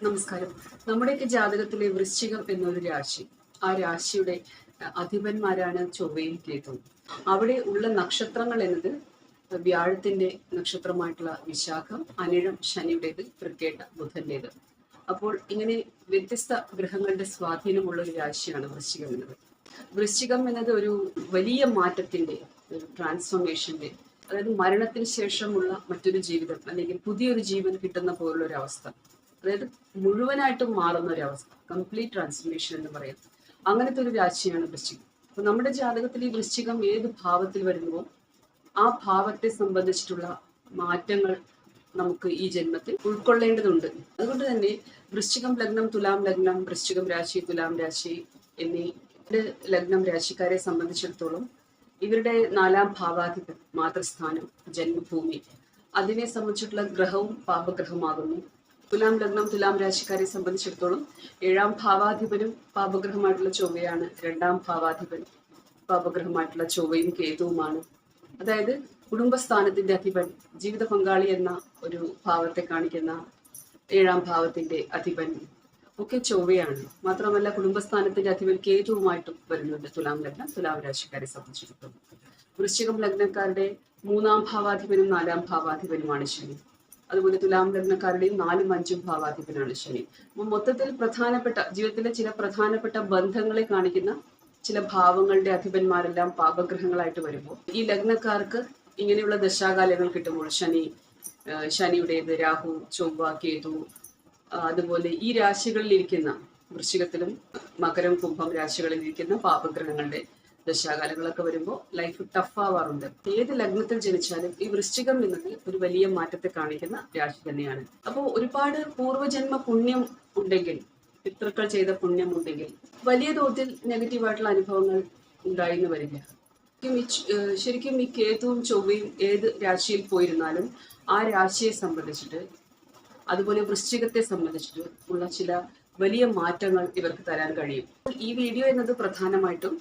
നമസ്കാരം. നമ്മുടെയൊക്കെ ജാതകത്തിലെ വൃശ്ചികം എന്നൊരു രാശി. ആ രാശിയുടെ അധിപന്മാരാണ് ചൊവ്വയും കേതുവും. അവിടെ ഉള്ള നക്ഷത്രങ്ങൾ എന്നത് വ്യാഴത്തിന്റെ നക്ഷത്രമായിട്ടുള്ള വിശാഖം അനിഴം ശനിയുടേത് തൃക്കേട്ട ബുധന്റേത് അപ്പോൾ ഇങ്ങനെ വ്യത്യസ്ത ഗ്രഹങ്ങളുടെ സ്വാധീനമുള്ള ഒരു രാശിയാണ് വൃശ്ചികം എന്നത്. വൃശ്ചികം എന്നത് ഒരു വലിയ മാറ്റത്തിന്റെ ഒരു ട്രാൻസ്ഫോർമേഷന്റെ അതായത് മരണത്തിന് ശേഷമുള്ള മറ്റൊരു ജീവിതം അല്ലെങ്കിൽ പുതിയൊരു ജീവൻ കിട്ടുന്ന പോലുള്ള ഒരു അവസ്ഥ അതായത് മുഴുവനായിട്ടും മാറുന്ന ഒരു അവസ്ഥ. കംപ്ലീറ്റ് ട്രാൻസ്ഫർമേഷൻ എന്ന് പറയാം. അങ്ങനത്തെ ഒരു രാശിയാണ് വൃശ്ചികം. അപ്പൊ നമ്മുടെ ജാതകത്തിൽ ഈ വൃശ്ചികം ഏത് ഭാവത്തിൽ വരുന്നുവോ ആ ഭാവത്തെ സംബന്ധിച്ചിട്ടുള്ള മാറ്റങ്ങൾ നമുക്ക് ഈ ജന്മത്തിൽ ഉൾക്കൊള്ളേണ്ടതുണ്ട്. അതുകൊണ്ട് തന്നെ വൃശ്ചികം ലഗ്നം തുലാം ലഗ്നം വൃശ്ചികം രാശി തുലാം രാശി എന്നീ ലഗ്നം രാശിക്കാരെ സംബന്ധിച്ചിടത്തോളം ഇവരുടെ നാലാം ഭാവാധിപൻ മാതൃസ്ഥാനം ജന്മഭൂമി. അതിനെ സംബന്ധിച്ചിട്ടുള്ള ഗ്രഹവും പാപഗ്രഹമാകുന്നു തുലാം ലഗ്നം തുലാം രാശിക്കാരെ സംബന്ധിച്ചിടത്തോളം ഏഴാം ഭാവാധിപനും പാപഗ്രഹമായിട്ടുള്ള ചൊവ്വയാണ്. രണ്ടാം ഭാവാധിപൻ പാപഗ്രഹമായിട്ടുള്ള ചൊവ്വയും കേതുവുമാണ്. അതായത് കുടുംബസ്ഥാനത്തിന്റെ അധിപൻ ജീവിത പങ്കാളി എന്ന ഒരു ഭാവത്തെ കാണിക്കുന്ന ഏഴാം ഭാവത്തിന്റെ അധിപൻ ഒക്കെ ചൊവ്വയാണ്. മാത്രമല്ല കുടുംബസ്ഥാനത്തിന്റെ അധിപൻ കേതുവുമായിട്ടും വരുന്നുണ്ട് തുലാം ലഗ്നം തുലാം രാശിക്കാരെ സംബന്ധിച്ചിടത്തോളം. വൃശ്ചികം ലഗ്നക്കാരുടെ മൂന്നാം ഭാവാധിപനും നാലാം ഭാവാധിപനുമാണ് ശനി. അതുപോലെ തുലാം ലഗ്നക്കാരുടെയും നാലും അഞ്ചും ഭാവാധിപനാണ് ശനി. മൊത്തത്തിൽ പ്രധാനപ്പെട്ട ജീവിതത്തിലെ ചില പ്രധാനപ്പെട്ട ബന്ധങ്ങളെ കാണിക്കുന്ന ചില ഭാവങ്ങളുടെ അധിപന്മാരെല്ലാം പാപഗ്രഹങ്ങളായിട്ട് വരുമ്പോൾ ഈ ലഗ്നക്കാർക്ക് ഇങ്ങനെയുള്ള ദശാകാലങ്ങൾ കിട്ടുമ്പോൾ ശനി ശനിയുടേത് രാഹു ചൊവ്വ കേതു അതുപോലെ ഈ രാശികളിൽ ഇരിക്കുന്ന വൃശ്ചികത്തിലും മകരം കുംഭം രാശികളിൽ ഇരിക്കുന്ന പാപഗ്രഹങ്ങളുടെ ദശാകാലങ്ങളൊക്കെ വരുമ്പോൾ ലൈഫ് ടഫ് ആവാറുണ്ട്. ഏത് ലഗ്നത്തിൽ ജനിച്ചാലും ഈ വൃശ്ചികം എന്നത് ഒരു വലിയ മാറ്റത്തെ കാണിക്കുന്ന രാശി തന്നെയാണ്. അപ്പോൾ ഒരുപാട് പൂർവജന്മ പുണ്യം ഉണ്ടെങ്കിൽ പിതൃക്കൾ ചെയ്ത പുണ്യം ഉണ്ടെങ്കിൽ വലിയ തോതിൽ നെഗറ്റീവായിട്ടുള്ള അനുഭവങ്ങൾ ഉണ്ടായിന്ന് വരില്ല ശരിക്കും ഈ കേതുവും ചൊവ്വയും ഏത് രാശിയിൽ പോയിരുന്നാലും ആ രാശിയെ സംബന്ധിച്ചിട്ട് അതുപോലെ വൃശ്ചികത്തെ സംബന്ധിച്ചിട്ട് ഉള്ള ചില വലിയ മാറ്റങ്ങൾ ഇവർക്ക് തരാൻ കഴിയും. ഈ വീഡിയോ എന്നത് പ്രധാനമായിട്ടും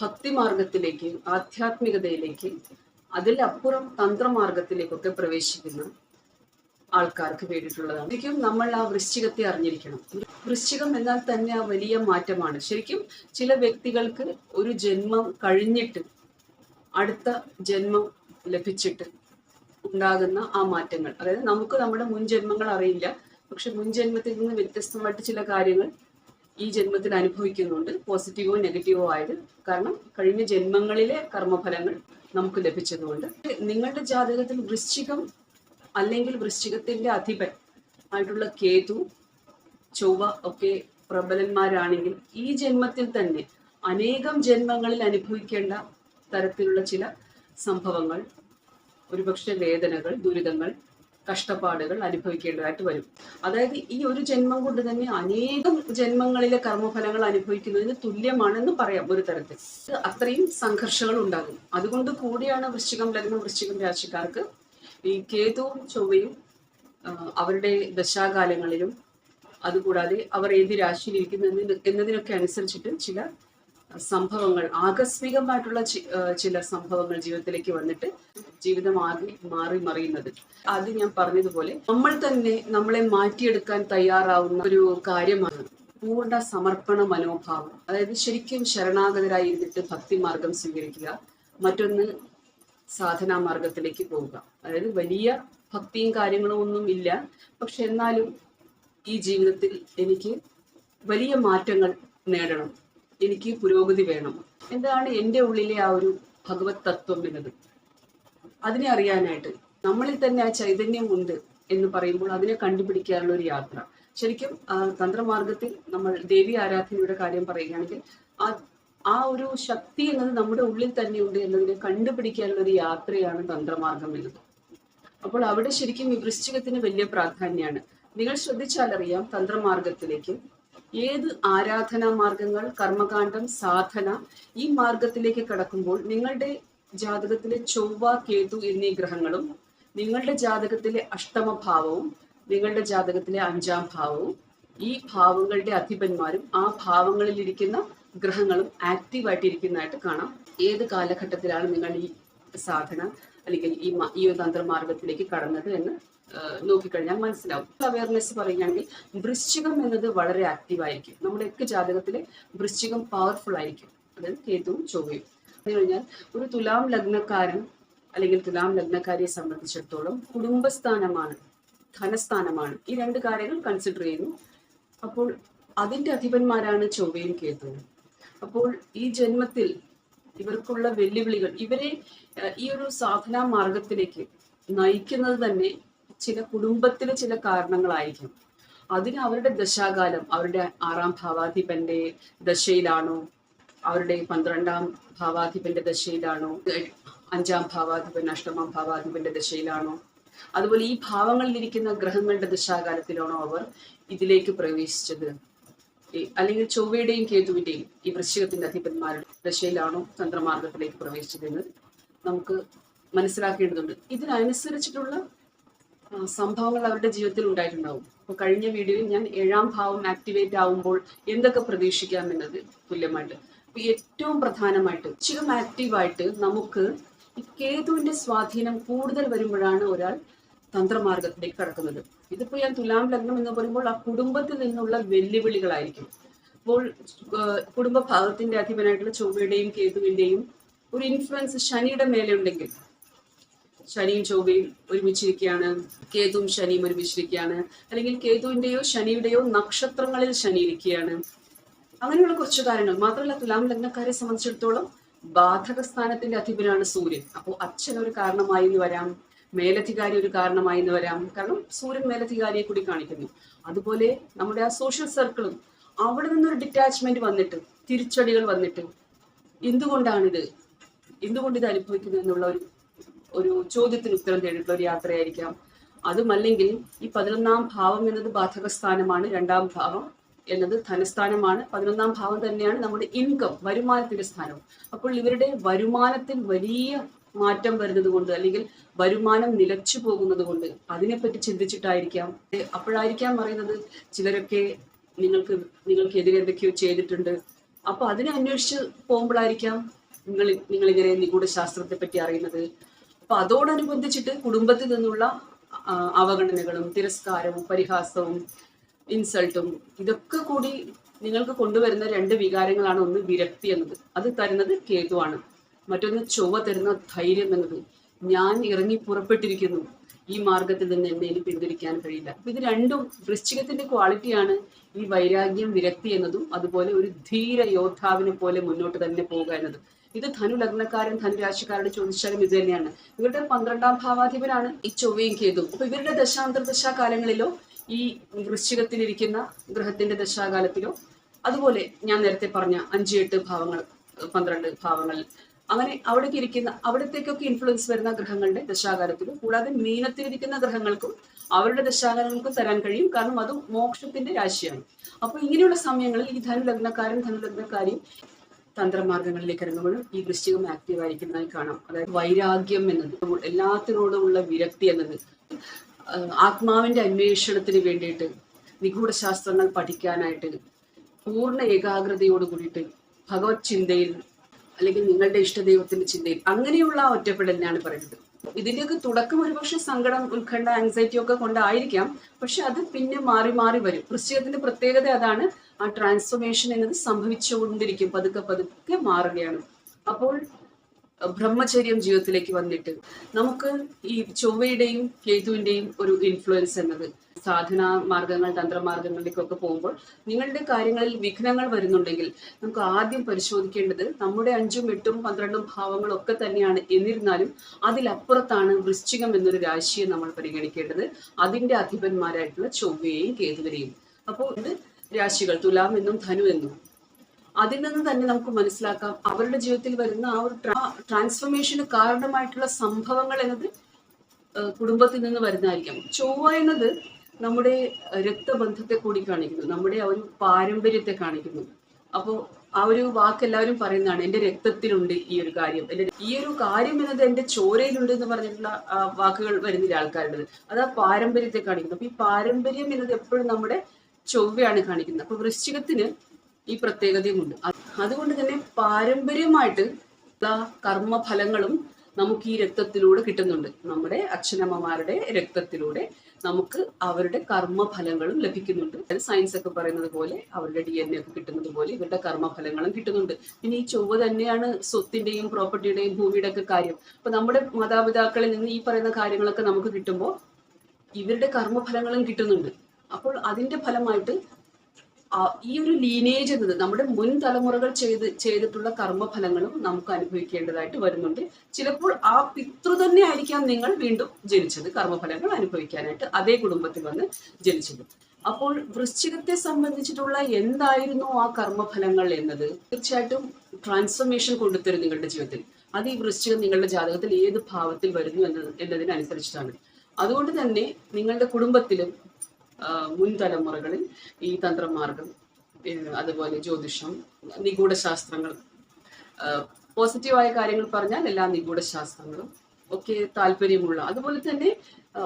ഭക്തിമാർഗത്തിലേക്ക് ആധ്യാത്മികതയിലേക്ക് അതിലപ്പുറം തന്ത്രമാർഗത്തിലേക്കൊക്കെ പ്രവേശിക്കുന്ന ആൾക്കാർക്ക് വേണ്ടിയിട്ടുള്ളതാണ്. ശരിക്കും നമ്മൾ ആ വൃശ്ചികത്തെ അറിഞ്ഞിരിക്കണം. വൃശ്ചികം എന്നാൽ തന്നെ ആ വലിയ മാറ്റമാണ്. ശരിക്കും ചില വ്യക്തികൾക്ക് ഒരു ജന്മം കഴിഞ്ഞിട്ട് അടുത്ത ജന്മം ലഭിച്ചിട്ട് ഉണ്ടാകുന്ന ആ മാറ്റങ്ങൾ. അതായത് നമുക്ക് നമ്മുടെ മുൻ ജന്മങ്ങൾ അറിയില്ല. പക്ഷെ മുൻ ജന്മത്തിൽ നിന്ന് വ്യത്യസ്തമായിട്ട് ചില കാര്യങ്ങൾ ഈ ജന്മത്തിൽ അനുഭവിക്കുന്നുണ്ട്. പോസിറ്റീവോ നെഗറ്റീവോ ആയത് കാരണം കഴിഞ്ഞ ജന്മങ്ങളിലെ കർമ്മഫലങ്ങൾ നമുക്ക് ലഭിച്ചതുകൊണ്ട്. നിങ്ങളുടെ ജാതകത്തിൽ വൃശ്ചികം അല്ലെങ്കിൽ വൃശ്ചികത്തിന്റെ അധിപൻ ആയിട്ടുള്ള കേതു ചൊവ്വ ഒക്കെ പ്രബലന്മാരാണെങ്കിൽ ഈ ജന്മത്തിൽ തന്നെ അനേകം ജന്മങ്ങളിൽ അനുഭവിക്കേണ്ട തരത്തിലുള്ള ചില സംഭവങ്ങൾ ഒരുപക്ഷെ വേദനകൾ ദുരിതങ്ങൾ കഷ്ടപ്പാടുകൾ അനുഭവിക്കേണ്ടതായിട്ട് വരും. അതായത് ഈ ഒരു ജന്മം കൊണ്ട് തന്നെ അനേകം ജന്മങ്ങളിലെ കർമ്മഫലങ്ങൾ അനുഭവിക്കുന്നതിന് തുല്യമാണെന്ന് പറയാം ഒരു തരത്തിൽ. അത്രയും സംഘർഷങ്ങൾ ഉണ്ടാകും. അതുകൊണ്ട് കൂടിയാണ് വൃശ്ചികം ലഗ്നം വൃശ്ചികം രാശിക്കാർക്ക് ഈ കേതുവും ചൊവ്വയും അവരുടെ ദശാകാലങ്ങളിലും അതുകൂടാതെ അവർ ഏത് രാശിയിലിരിക്കുന്നു എന്നതിന് എന്നതിനൊക്കെ അനുസരിച്ചിട്ട് ചില സംഭവങ്ങൾ ആകസ്മികമായിട്ടുള്ള ചില സംഭവങ്ങൾ ജീവിതത്തിലേക്ക് വന്നിട്ട് ജീവിതം ആകെ മാറി മറിയുന്നത്. അത് ഞാൻ പറഞ്ഞതുപോലെ നമ്മൾ തന്നെ നമ്മളെ മാറ്റിയെടുക്കാൻ തയ്യാറാവുന്ന ഒരു കാര്യമാണ് പൂർണ സമർപ്പണ മനോഭാവം. അതായത് ശരിക്കും ശരണാഗതരായി ഇരുന്നിട്ട് ഭക്തിമാർഗം സ്വീകരിക്കുക മറ്റൊന്ന് സാധനാ മാർഗത്തിലേക്ക് പോവുക. അതായത് വലിയ ഭക്തിയും കാര്യങ്ങളും ഒന്നും ഇല്ല. പക്ഷെ എന്നാലും ഈ ജീവിതത്തിൽ എനിക്ക് വലിയ മാറ്റങ്ങൾ നേടണം. എനിക്ക് പുരോഗതി വേണം. എന്താണ് എന്റെ ഉള്ളിലെ ആ ഒരു ഭഗവത് തത്വം എന്നത്? അതിനെ അറിയാനായിട്ട് നമ്മളിൽ തന്നെ ആ ചൈതന്യം ഉണ്ട് എന്ന് പറയുമ്പോൾ അതിനെ കണ്ടുപിടിക്കാനുള്ള ഒരു യാത്ര. ശരിക്കും തന്ത്രമാർഗത്തിൽ നമ്മൾ ദേവി ആരാധനയുടെ കാര്യം പറയുകയാണെങ്കിൽ ആ ആ ഒരു ശക്തി എന്നത് നമ്മുടെ ഉള്ളിൽ തന്നെ ഉണ്ട് എന്നതിനെ കണ്ടുപിടിക്കാനുള്ള ഒരു യാത്രയാണ് തന്ത്രമാർഗം എന്നത്. അപ്പോൾ അവിടെ ശരിക്കും ഈ വൃശ്ചികത്തിന് വലിയ പ്രാധാന്യമാണ്. നിങ്ങൾ ശ്രദ്ധിച്ചാലറിയാം തന്ത്രമാർഗത്തിലേക്ക് ഏത് ആരാധനാ മാർഗങ്ങൾ കർമ്മകാന്ഡം സാധന ഈ മാർഗത്തിലേക്ക് കടക്കുമ്പോൾ നിങ്ങളുടെ ജാതകത്തിലെ ചൊവ്വ കേതു എന്നീ ഗ്രഹങ്ങളും നിങ്ങളുടെ ജാതകത്തിലെ അഷ്ടമഭാവവും നിങ്ങളുടെ ജാതകത്തിലെ അഞ്ചാം ഭാവവും ഈ ഭാവങ്ങളുടെ അധിപന്മാരും ആ ഭാവങ്ങളിൽ ഇരിക്കുന്ന ഗ്രഹങ്ങളും ആക്റ്റീവായിട്ടിരിക്കുന്നതായിട്ട് കാണാം. ഏത് കാലഘട്ടത്തിലാണ് നിങ്ങൾ ഈ സാധന അല്ലെങ്കിൽ ഈ ഈ ഒരു തന്ത്രമാർഗത്തിലേക്ക് കടന്നത് എന്ന് നോക്കിക്കഴിഞ്ഞാൽ മനസ്സിലാവും. അവയർനെസ് പറയുകയാണെങ്കിൽ വൃശ്ചികം എന്നത് വളരെ ആക്റ്റീവ് ആയിരിക്കും. നമ്മുടെയൊക്കെ ജാതകത്തിലെ വൃശ്ചികം പവർഫുൾ ആയിരിക്കും. അതായത് കേതുവും ചൊവ്വയും. അത് കഴിഞ്ഞാൽ ഒരു തുലാം ലഗ്നക്കാരൻ അല്ലെങ്കിൽ തുലാം ലഗ്നക്കാരിയെ സംബന്ധിച്ചിടത്തോളം കുടുംബസ്ഥാനമാണ് ധനസ്ഥാനമാണ്. ഈ രണ്ട് കാര്യങ്ങൾ കൺസിഡർ ചെയ്യുന്നു. അപ്പോൾ അതിന്റെ അധിപന്മാരാണ് ചൊവ്വയും കേതുവും. അപ്പോൾ ഈ ജന്മത്തിൽ ഇവർക്കുള്ള വെല്ലുവിളികൾ ഇവരെ ഈ ഒരു സാധനാ മാർഗത്തിലേക്ക് നയിക്കുന്നത് തന്നെ ചില കുടുംബത്തിലെ ചില കാരണങ്ങളായിരിക്കും. അതിന് അവരുടെ ദശാകാലം അവരുടെ ആറാം ഭാവാധിപന്റെ ദശയിലാണോ? അവരുടെ പന്ത്രണ്ടാം ഭാവാധിപന്റെ ദശയിലാണോ? അഞ്ചാം ഭാവാധിപൻ അഷ്ടമാം ഭാവാധിപന്റെ ദശയിലാണോ? അതുപോലെ ഈ ഭാവങ്ങളിലിരിക്കുന്ന ഗ്രഹങ്ങളുടെ ദശാകാലത്തിലാണോ അവർ ഇതിലേക്ക് പ്രവേശിച്ചത്? അല്ലെങ്കിൽ ചൊവ്വയുടെയും കേതുവിന്റെയും ഈ വൃശ്ചികത്തിന്റെ അധിപന്മാരുടെ ദശയിലാണോ തന്ത്രമാർഗത്തിലേക്ക് പ്രവേശിച്ചതെന്ന് നമുക്ക് മനസ്സിലാക്കേണ്ടതുണ്ട്. ഇതിനനുസരിച്ചിട്ടുള്ള സംഭവങ്ങൾ അവരുടെ ജീവിതത്തിൽ ഉണ്ടായിട്ടുണ്ടാവും. അപ്പൊ കഴിഞ്ഞ വീഡിയോയിൽ ഞാൻ ഏഴാം ഭാവം ആക്ടിവേറ്റ് ആവുമ്പോൾ എന്തൊക്കെ പ്രതീക്ഷിക്കാം എന്നത് തുല്യമായിട്ട്. അപ്പൊ ഏറ്റവും പ്രധാനമായിട്ട് ചികം ആക്റ്റീവായിട്ട് നമുക്ക് ഈ കേതുവിന്റെ സ്വാധീനം കൂടുതൽ വരുമ്പോഴാണ് ഒരാൾ തന്ത്രമാർഗത്തിലേക്ക് കടക്കുന്നത്. ഇതിപ്പോ ഞാൻ തുലാം ലഗ്നം എന്ന് പറയുമ്പോൾ ആ കുടുംബത്തിൽ നിന്നുള്ള വെല്ലുവിളികളായിരിക്കും. അപ്പോൾ കുടുംബ ഭാഗത്തിന്റെ അധിപനായിട്ടുള്ള ചൊവ്വയുടെയും കേതുവിന്റെയും ഒരു ഇൻഫ്ലുവൻസ് ശനിയുടെ മേലെ ഉണ്ടെങ്കിൽ ശനിയും ചൊവ്വയും ഒരുമിച്ചിരിക്കുകയാണ്. കേതുവും ശനിയും ഒരുമിച്ചിരിക്കുകയാണ്. അല്ലെങ്കിൽ കേതുവിന്റെയോ ശനിയുടെയോ നക്ഷത്രങ്ങളിൽ ശനി ഇരിക്കുകയാണ് അങ്ങനെയുള്ള കുറച്ച് കാര്യങ്ങൾ. മാത്രമല്ല തുലാം ലഗ്നക്കാരെ സംബന്ധിച്ചിടത്തോളം ബാധക സ്ഥാനത്തിന്റെ അധിപനാണ് സൂര്യൻ. അപ്പോൾ അച്ഛൻ ഒരു കാരണമായി എന്ന് വരാം. മേലധികാരി ഒരു കാരണമായി എന്ന് വരാം. കാരണം സൂര്യൻ മേലധികാരിയെ കൂടി കാണിക്കുന്നു. അതുപോലെ നമ്മുടെ ആ സോഷ്യൽ സർക്കിളും അവിടെ നിന്നൊരു ഡിറ്റാച്ച്മെന്റ് വന്നിട്ട് തിരിച്ചടികൾ വന്നിട്ട് എന്തുകൊണ്ടാണിത്? എന്തുകൊണ്ട് ഇത് അനുഭവിക്കുന്നു എന്നുള്ള ഒരു ഒരു ചോദ്യത്തിന് ഉത്തരം തേടിയിട്ടുള്ള ഒരു യാത്രയായിരിക്കാം. അതുമല്ലെങ്കിൽ ഈ പതിനൊന്നാം ഭാവം എന്നത് ബാധകസ്ഥാനമാണ് രണ്ടാം ഭാവം എന്നത് ധനസ്ഥാനമാണ്. പതിനൊന്നാം ഭാവം തന്നെയാണ് നമ്മുടെ ഇൻകം വരുമാനത്തിന്റെ സ്ഥാനം അപ്പോൾ ഇവരുടെ വരുമാനത്തിൽ വലിയ മാറ്റം വരുന്നത് കൊണ്ട് അല്ലെങ്കിൽ വരുമാനം നിലച്ചു പോകുന്നത് കൊണ്ട് അതിനെപ്പറ്റി ചിന്തിച്ചിട്ടായിരിക്കാം. അപ്പോഴായിരിക്കാം പറയുന്നത് ചിലരൊക്കെ നിങ്ങൾക്ക് നിങ്ങൾക്കെതിരെ എന്തൊക്കെയോ ചെയ്തിട്ടുണ്ട്. അപ്പൊ അതിനെ അന്വേഷിച്ച് പോകുമ്പോഴായിരിക്കാം നിങ്ങൾ നിങ്ങളിങ്ങനെ നിഗൂഢ ശാസ്ത്രത്തെ പറ്റി അറിയുന്നത്. അപ്പൊ അതോടനുബന്ധിച്ചിട്ട് കുടുംബത്തിൽ നിന്നുള്ള അവഗണനകളും തിരസ്കാരവും പരിഹാസവും ഇൻസൾട്ടും ഇതൊക്കെ കൂടി നിങ്ങൾക്ക് കൊണ്ടുവരുന്ന രണ്ട് വികാരങ്ങളാണ് ഒന്ന് വിരക്തി എന്നത്. അത് തരുന്നത് കേതുവാണ്. മറ്റൊന്ന് ചൊവ്വ തരുന്ന ധൈര്യം എന്നത്. ഞാൻ ഇറങ്ങി പുറപ്പെട്ടിരിക്കുന്നു. ഈ മാർഗത്തിൽ നിന്ന് എന്നെ ഇനി പിന്തിരിക്കാൻ കഴിയില്ല. ഇത് രണ്ടും വൃശ്ചികത്തിന്റെ ക്വാളിറ്റിയാണ് ഈ വൈരാഗ്യം വിരക്തി എന്നതും അതുപോലെ ഒരു ധീര യോദ്ധാവിനെ പോലെ മുന്നോട്ട് തന്നെ പോകുക എന്നത്. ഇത് ധനു ലഗ്നക്കാരൻ ധനുരാശിക്കാരോട് ചോദിച്ചാലും ഇത് തന്നെയാണ്. ഇവരുടെ പന്ത്രണ്ടാം ഭാവാധിപനാണ് ഈ ചൊവ്വയും കേതും അപ്പൊ ഇവരുടെ ദശാന്തർദശാ കാലങ്ങളിലോ ഈ വൃശ്ചികത്തിലിരിക്കുന്ന ഗ്രഹത്തിന്റെ ദശാകാലത്തിലോ അതുപോലെ ഞാൻ നേരത്തെ പറഞ്ഞ അഞ്ച് എട്ട് ഭാവങ്ങൾ പന്ത്രണ്ട് ഭാവങ്ങൾ അങ്ങനെ അവിടേക്ക് ഇരിക്കുന്ന അവിടത്തേക്കൊക്കെ ഇൻഫ്ലുവൻസ് വരുന്ന ഗ്രഹങ്ങളുടെ ദശാകാലത്തിലും കൂടാതെ മീനത്തിലിരിക്കുന്ന ഗ്രഹങ്ങൾക്കും അവരുടെ ദശാകാലങ്ങൾക്കും തരാൻ കഴിയും. കാരണം അത് മോക്ഷത്തിന്റെ രാശിയാണ്. അപ്പൊ ഇങ്ങനെയുള്ള സമയങ്ങളിൽ ഈ ധനു ലഗ്നക്കാരൻ ധനു ലഗ്നക്കാരിയും തന്ത്രമാർഗങ്ങളിലേക്ക് ഇറങ്ങുമ്പോഴും ഈ വൃശ്ചികം ആക്റ്റീവ് ആയിരിക്കുന്നതായി കാണാം. അതായത് വൈരാഗ്യം എന്നത് എല്ലാത്തിനോടുമുള്ള വിരക്തി എന്നത് ആത്മാവിന്റെ അന്വേഷണത്തിന് വേണ്ടിയിട്ട് നിഗൂഢ ശാസ്ത്രങ്ങൾ പഠിക്കാനായിട്ട് പൂർണ ഏകാഗ്രതയോട് കൂടിയിട്ട് ഭഗവത് ചിന്തയിൽ അല്ലെങ്കിൽ നിങ്ങളുടെ ഇഷ്ടദൈവത്തിന്റെ ചിന്തയിൽ അങ്ങനെയുള്ള ഒറ്റപ്പെടലിനാണ് പറയുന്നത്. ഇതിന്റെയൊക്കെ തുടക്കം ഒരുപക്ഷെ സങ്കടം ഉത്കണ്ഠ ആൻസൈറ്റി ഒക്കെ കൊണ്ടായിരിക്കാം. പക്ഷെ അത് പിന്നെ മാറി മാറി വരും. വൃശ്ചികത്തിന്റെ പ്രത്യേകത അതാണ് ആ ട്രാൻസ്ഫോർമേഷൻ എന്നത് സംഭവിച്ചുകൊണ്ടിരിക്കും. പതുക്കെ പതുക്കെ മാറുകയാണ്. അപ്പോൾ ബ്രഹ്മചര്യം ജീവിതത്തിലേക്ക് വന്നിട്ട് നമുക്ക് ഈ ചൊവ്വയുടെയും കേതുവിന്റെയും ഒരു ഇൻഫ്ലുവൻസ് എന്നത് സാധന മാർഗങ്ങൾ തന്ത്രമാർഗങ്ങളിലേക്കൊക്കെ പോകുമ്പോൾ നിങ്ങളുടെ കാര്യങ്ങളിൽ വിഘ്നങ്ങൾ വരുന്നുണ്ടെങ്കിൽ നമുക്ക് ആദ്യം പരിശോധിക്കേണ്ടത് നമ്മുടെ അഞ്ചും എട്ടും പന്ത്രണ്ടും ഭാവങ്ങളൊക്കെ തന്നെയാണ് എന്നിരുന്നാലും അതിലപ്പുറത്താണ് വൃശ്ചികം എന്നൊരു രാശിയെ നമ്മൾ പരിഗണിക്കേണ്ടത്. അതിന്റെ അധിപന്മാരായിട്ടുള്ള ചൊവ്വയെയും കേതുവിനെയും. അപ്പോൾ ഇത് രാശികൾ തുലാം എന്നും ധനു എന്നും. അതിൽ നിന്ന് തന്നെ നമുക്ക് മനസ്സിലാക്കാം അവരുടെ ജീവിതത്തിൽ വരുന്ന ആ ഒരു ട്രാൻസ്ഫോർമേഷന് കാരണമായിട്ടുള്ള സംഭവങ്ങൾ എന്നത് കുടുംബത്തിൽ നിന്ന് വരുന്നതായിരിക്കാം. ചൊവ്വ എന്നത് നമ്മുടെ രക്തബന്ധത്തെ കൂടി കാണിക്കുന്നു. നമ്മുടെ ആ ഒരു പാരമ്പര്യത്തെ കാണിക്കുന്നു. അപ്പോൾ ആ ഒരു വാക്ക് എല്ലാവരും പറയുന്നതാണ് എന്റെ രക്തത്തിലുണ്ട് ഈ ഒരു കാര്യം. എന്റെ ഈ ഒരു കാര്യം എന്നത് എന്റെ ചോരയിലുണ്ട് എന്ന് പറഞ്ഞിട്ടുള്ള വാക്കുകൾ വരുന്നില്ല ആൾക്കാരുടേത്. അത് ആ പാരമ്പര്യത്തെ കാണിക്കുന്നു. അപ്പൊ ഈ പാരമ്പര്യം എന്നത് എപ്പോഴും നമ്മുടെ ചൊവ്വയാണ് കാണിക്കുന്നത്. അപ്പൊ വൃശ്ചികത്തിന് ഈ പ്രത്യേകതയുമുണ്ട്. അതുകൊണ്ട് തന്നെ പാരമ്പര്യമായിട്ട് കർമ്മഫലങ്ങളും നമുക്ക് ഈ രക്തത്തിലൂടെ കിട്ടുന്നുണ്ട്. നമ്മുടെ അച്ഛനമ്മമാരുടെ രക്തത്തിലൂടെ നമുക്ക് അവരുടെ കർമ്മഫലങ്ങളും ലഭിക്കുന്നുണ്ട്. സയൻസ് ഒക്കെ പറയുന്നത് പോലെ അവരുടെ ഡി എൻ എ ഒക്കെ കിട്ടുന്നത് പോലെ ഇവരുടെ കർമ്മഫലങ്ങളും കിട്ടുന്നുണ്ട്. പിന്നെ ഈ ചൊവ്വ തന്നെയാണ് സ്വത്തിന്റെയും പ്രോപ്പർട്ടിയുടെയും ഭൂമിയുടെ ഒക്കെ കാര്യം. അപ്പൊ നമ്മുടെ മാതാപിതാക്കളിൽ നിന്ന് ഈ പറയുന്ന കാര്യങ്ങളൊക്കെ നമുക്ക് കിട്ടുമ്പോൾ ഇവരുടെ കർമ്മഫലങ്ങളും കിട്ടുന്നുണ്ട്. അപ്പോൾ അതിന്റെ ഫലമായിട്ട് ഈ ഒരു ലീനേജ് എന്നത് നമ്മുടെ മുൻ തലമുറകൾ ചെയ്ത് ചെയ്തിട്ടുള്ള കർമ്മഫലങ്ങളും നമുക്ക് അനുഭവിക്കേണ്ടതായിട്ട് വരുന്നുണ്ട്. ചിലപ്പോൾ ആ പിതൃ തന്നെ ആയിരിക്കാം നിങ്ങൾ വീണ്ടും ജനിച്ചത് കർമ്മഫലങ്ങൾ അനുഭവിക്കാനായിട്ട് അതേ കുടുംബത്തിൽ വന്ന് ജനിച്ചത്. അപ്പോൾ വൃശ്ചികത്തെ സംബന്ധിച്ചിട്ടുള്ള എന്തായിരുന്നു ആ കർമ്മഫലങ്ങൾ എന്നത്? തീർച്ചയായിട്ടും ട്രാൻസ്ഫർമേഷൻ കൊണ്ടുത്തരും നിങ്ങളുടെ ജീവിതത്തിൽ. അത് ഈ വൃശ്ചികം നിങ്ങളുടെ ജാതകത്തിൽ ഏത് ഭാവത്തിൽ വരുന്നു എന്നത് എന്നതിനനുസരിച്ചിട്ടാണ്. അതുകൊണ്ട് തന്നെ നിങ്ങളുടെ കുടുംബത്തിലും മുൻ തലമുറകളിൽ ഈ തന്ത്രമാർഗം അതുപോലെ ജ്യോതിഷം നിഗൂഢശാസ്ത്രങ്ങൾ പോസിറ്റീവായ കാര്യങ്ങൾ പറഞ്ഞാൽ എല്ലാ നിഗൂഢശാസ്ത്രങ്ങളും ഒക്കെ താല്പര്യമുള്ള അതുപോലെ തന്നെ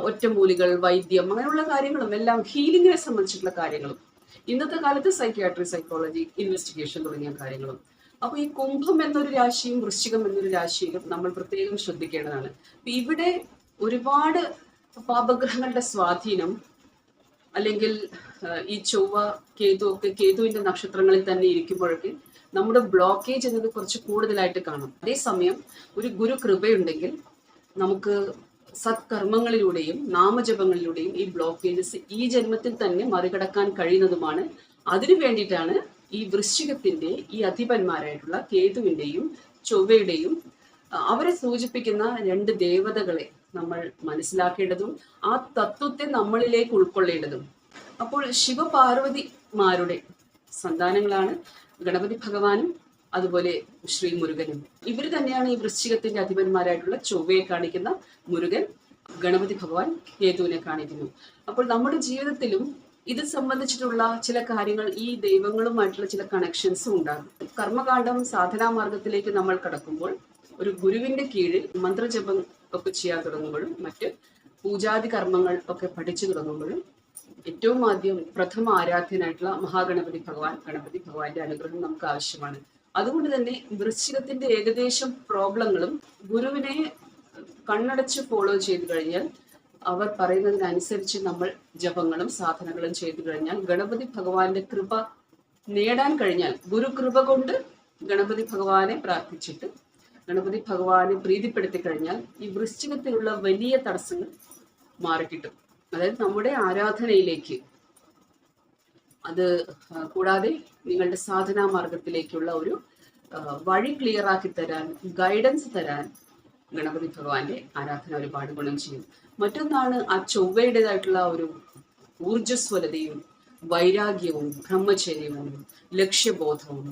ഒറ്റമൂലികൾ വൈദ്യം അങ്ങനെയുള്ള കാര്യങ്ങളും എല്ലാം ഹീലിംഗിനെ സംബന്ധിച്ചിട്ടുള്ള കാര്യങ്ങളും ഇന്നത്തെ കാലത്ത് സൈക്യാട്രി സൈക്കോളജി ഇൻവെസ്റ്റിഗേഷൻ തുടങ്ങിയ കാര്യങ്ങളും. അപ്പൊ ഈ കുംഭം എന്നൊരു രാശിയും വൃശ്ചികം എന്നൊരു രാശിയും നമ്മൾ പ്രത്യേകം ശ്രദ്ധിക്കേണ്ടതാണ്. ഇവിടെ ഒരുപാട് പാപഗ്രഹങ്ങളുടെ സ്വാധീനം അല്ലെങ്കിൽ ഈ ചൊവ്വ കേതു ഒക്കെ കേതുവിന്റെ നക്ഷത്രങ്ങളിൽ തന്നെ ഇരിക്കുമ്പോഴൊക്കെ നമ്മുടെ ബ്ലോക്കേജ് എന്നത് കുറച്ച് കൂടുതലായിട്ട് കാണും. അതേസമയം ഒരു ഗുരു കൃപയുണ്ടെങ്കിൽ നമുക്ക് സത്കർമ്മങ്ങളിലൂടെയും നാമജപങ്ങളിലൂടെയും ഈ ബ്ലോക്കേജസ് ഈ ജന്മത്തിൽ തന്നെ മറികടക്കാൻ കഴിയുന്നതുമാണ്. അതിനു വേണ്ടിയിട്ടാണ് ഈ വൃശ്ചികത്തിന്റെ ഈ അധിപന്മാരായിട്ടുള്ള കേതുവിന്റെയും ചൊവ്വയുടെയും അവരെ സൂചിപ്പിക്കുന്ന രണ്ട് ദേവതകളെ നമ്മൾ മനസ്സിലാക്കേണ്ടതും ആ തത്വത്തെ നമ്മളിലേക്ക് ഉൾക്കൊള്ളേണ്ടതും. അപ്പോൾ ശിവപാർവതിമാരുടെ സന്താനങ്ങളാണ് ഗണപതി ഭഗവാനും അതുപോലെ ശ്രീ മുരുകനും. ഇവർ തന്നെയാണ് ഈ വൃശ്ചികത്തിന്റെ അധിപന്മാരായിട്ടുള്ള ചൊവ്വയെ കാണിക്കുന്ന മുരുകൻ ഗണപതി ഭഗവാൻ കേതുവിനെ കാണിക്കുന്നു. അപ്പോൾ നമ്മുടെ ജീവിതത്തിലും ഇത് സംബന്ധിച്ചിട്ടുള്ള ചില കാര്യങ്ങൾ ഈ ദൈവങ്ങളുമായിട്ടുള്ള ചില കണക്ഷൻസും ഉണ്ടാകും. കർമ്മകാണ്ഡം സാധനാ മാർഗത്തിലേക്ക് നമ്മൾ കടക്കുമ്പോൾ ഒരു ഗുരുവിന്റെ കീഴിൽ മന്ത്രജപം ഒക്കെ ചെയ്യാൻ തുടങ്ങുമ്പോഴും മറ്റ് പൂജാതി കർമ്മങ്ങൾ ഒക്കെ പഠിച്ചു തുടങ്ങുമ്പോഴും ഏറ്റവും ആദ്യം പ്രഥമ ആരാധ്യനായിട്ടുള്ള മഹാഗണപതി ഭഗവാൻ ഗണപതി ഭഗവാന്റെ അനുഗ്രഹം നമുക്ക് ആവശ്യമാണ്. അതുകൊണ്ട് തന്നെ വൃശ്ചികത്തിന്റെ ഏകദേശം പ്രോബ്ലങ്ങളും ഗുരുവിനെ കണ്ണടച്ച് ഫോളോ ചെയ്തു കഴിഞ്ഞാൽ അവർ പറയുന്നതിനനുസരിച്ച് നമ്മൾ ജപങ്ങളും സാധനങ്ങളും ചെയ്തു കഴിഞ്ഞാൽ ഗണപതി ഭഗവാന്റെ കൃപ നേടാൻ കഴിഞ്ഞാൽ ഗുരു കൃപ കൊണ്ട് ഗണപതി ഭഗവാനെ പ്രാർത്ഥിച്ചിട്ട് ഗണപതി ഭഗവാനെ പ്രീതിപ്പെടുത്തി കഴിഞ്ഞാൽ ഈ വൃശ്ചികത്തിലുള്ള വലിയ തടസ്സങ്ങൾ മാറിക്കിട്ടും. അതായത് നമ്മുടെ ആരാധനയിലേക്ക് അത് കൂടാതെ നിങ്ങളുടെ സാധനാ മാർഗത്തിലേക്കുള്ള ഒരു വഴി ക്ലിയർ ആക്കി തരാൻ ഗൈഡൻസ് തരാൻ ഗണപതി ഭഗവാന്റെ ആരാധന ഒരുപാട് ഗുണം ചെയ്യും. മറ്റൊന്നാണ് ആ ചൊവ്വയുടേതായിട്ടുള്ള ഒരു ഊർജസ്വലതയും വൈരാഗ്യവും ബ്രഹ്മചര്യവും ലക്ഷ്യബോധവും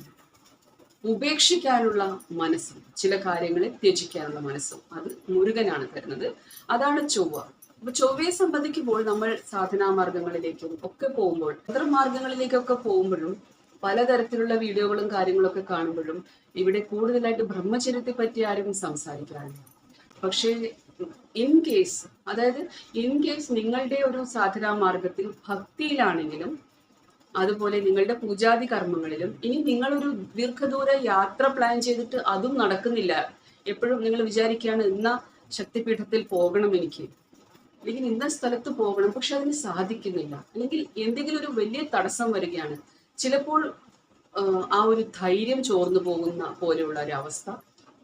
ഉപേക്ഷിക്കാനുള്ള മനസ്സും ചില കാര്യങ്ങളെ ത്യജിക്കാനുള്ള മനസ്സും അത് മുരുകനാണ് തരുന്നത്. അതാണ് ചൊവ്വ. അപ്പൊ ചൊവ്വയെ സംബന്ധിക്കുമ്പോൾ നമ്മൾ സാധനാ മാർഗങ്ങളിലേക്കും ഒക്കെ പോകുമ്പോൾ അത്ര മാർഗങ്ങളിലേക്കൊക്കെ പോകുമ്പോഴും പലതരത്തിലുള്ള വീഡിയോകളും കാര്യങ്ങളൊക്കെ കാണുമ്പോഴും ഇവിടെ കൂടുതലായിട്ട് ബ്രഹ്മചര്യത്തെ പറ്റി ആരും സംസാരിക്കാറില്ല. പക്ഷേ ഇൻ കേസ് അതായത് ഇൻ കേസ് നിങ്ങളുടെ ഒരു സാധനാ മാർഗത്തിൽ ഭക്തിയിലാണെങ്കിലും അതുപോലെ നിങ്ങളുടെ പൂജാതി കർമ്മങ്ങളിലും. ഇനി നിങ്ങളൊരു ദീർഘദൂര യാത്ര പ്ലാൻ ചെയ്തിട്ട് അതും നടക്കുന്നില്ല. എപ്പോഴും നിങ്ങൾ വിചാരിക്കുകയാണ് ഇന്ന ശക്തിപീഠത്തിൽ പോകണം എനിക്ക്. അല്ലെങ്കിൽ ഇന്ന സ്ഥലത്ത് പോകണം. പക്ഷെ അതിന് സാധിക്കുന്നില്ല. അല്ലെങ്കിൽ എന്തെങ്കിലും ഒരു വലിയ തടസ്സം വരികയാണ്. ചിലപ്പോൾ ആ, ഒരു ധൈര്യം ചോർന്നു പോകുന്ന പോലെയുള്ള ഒരു അവസ്ഥ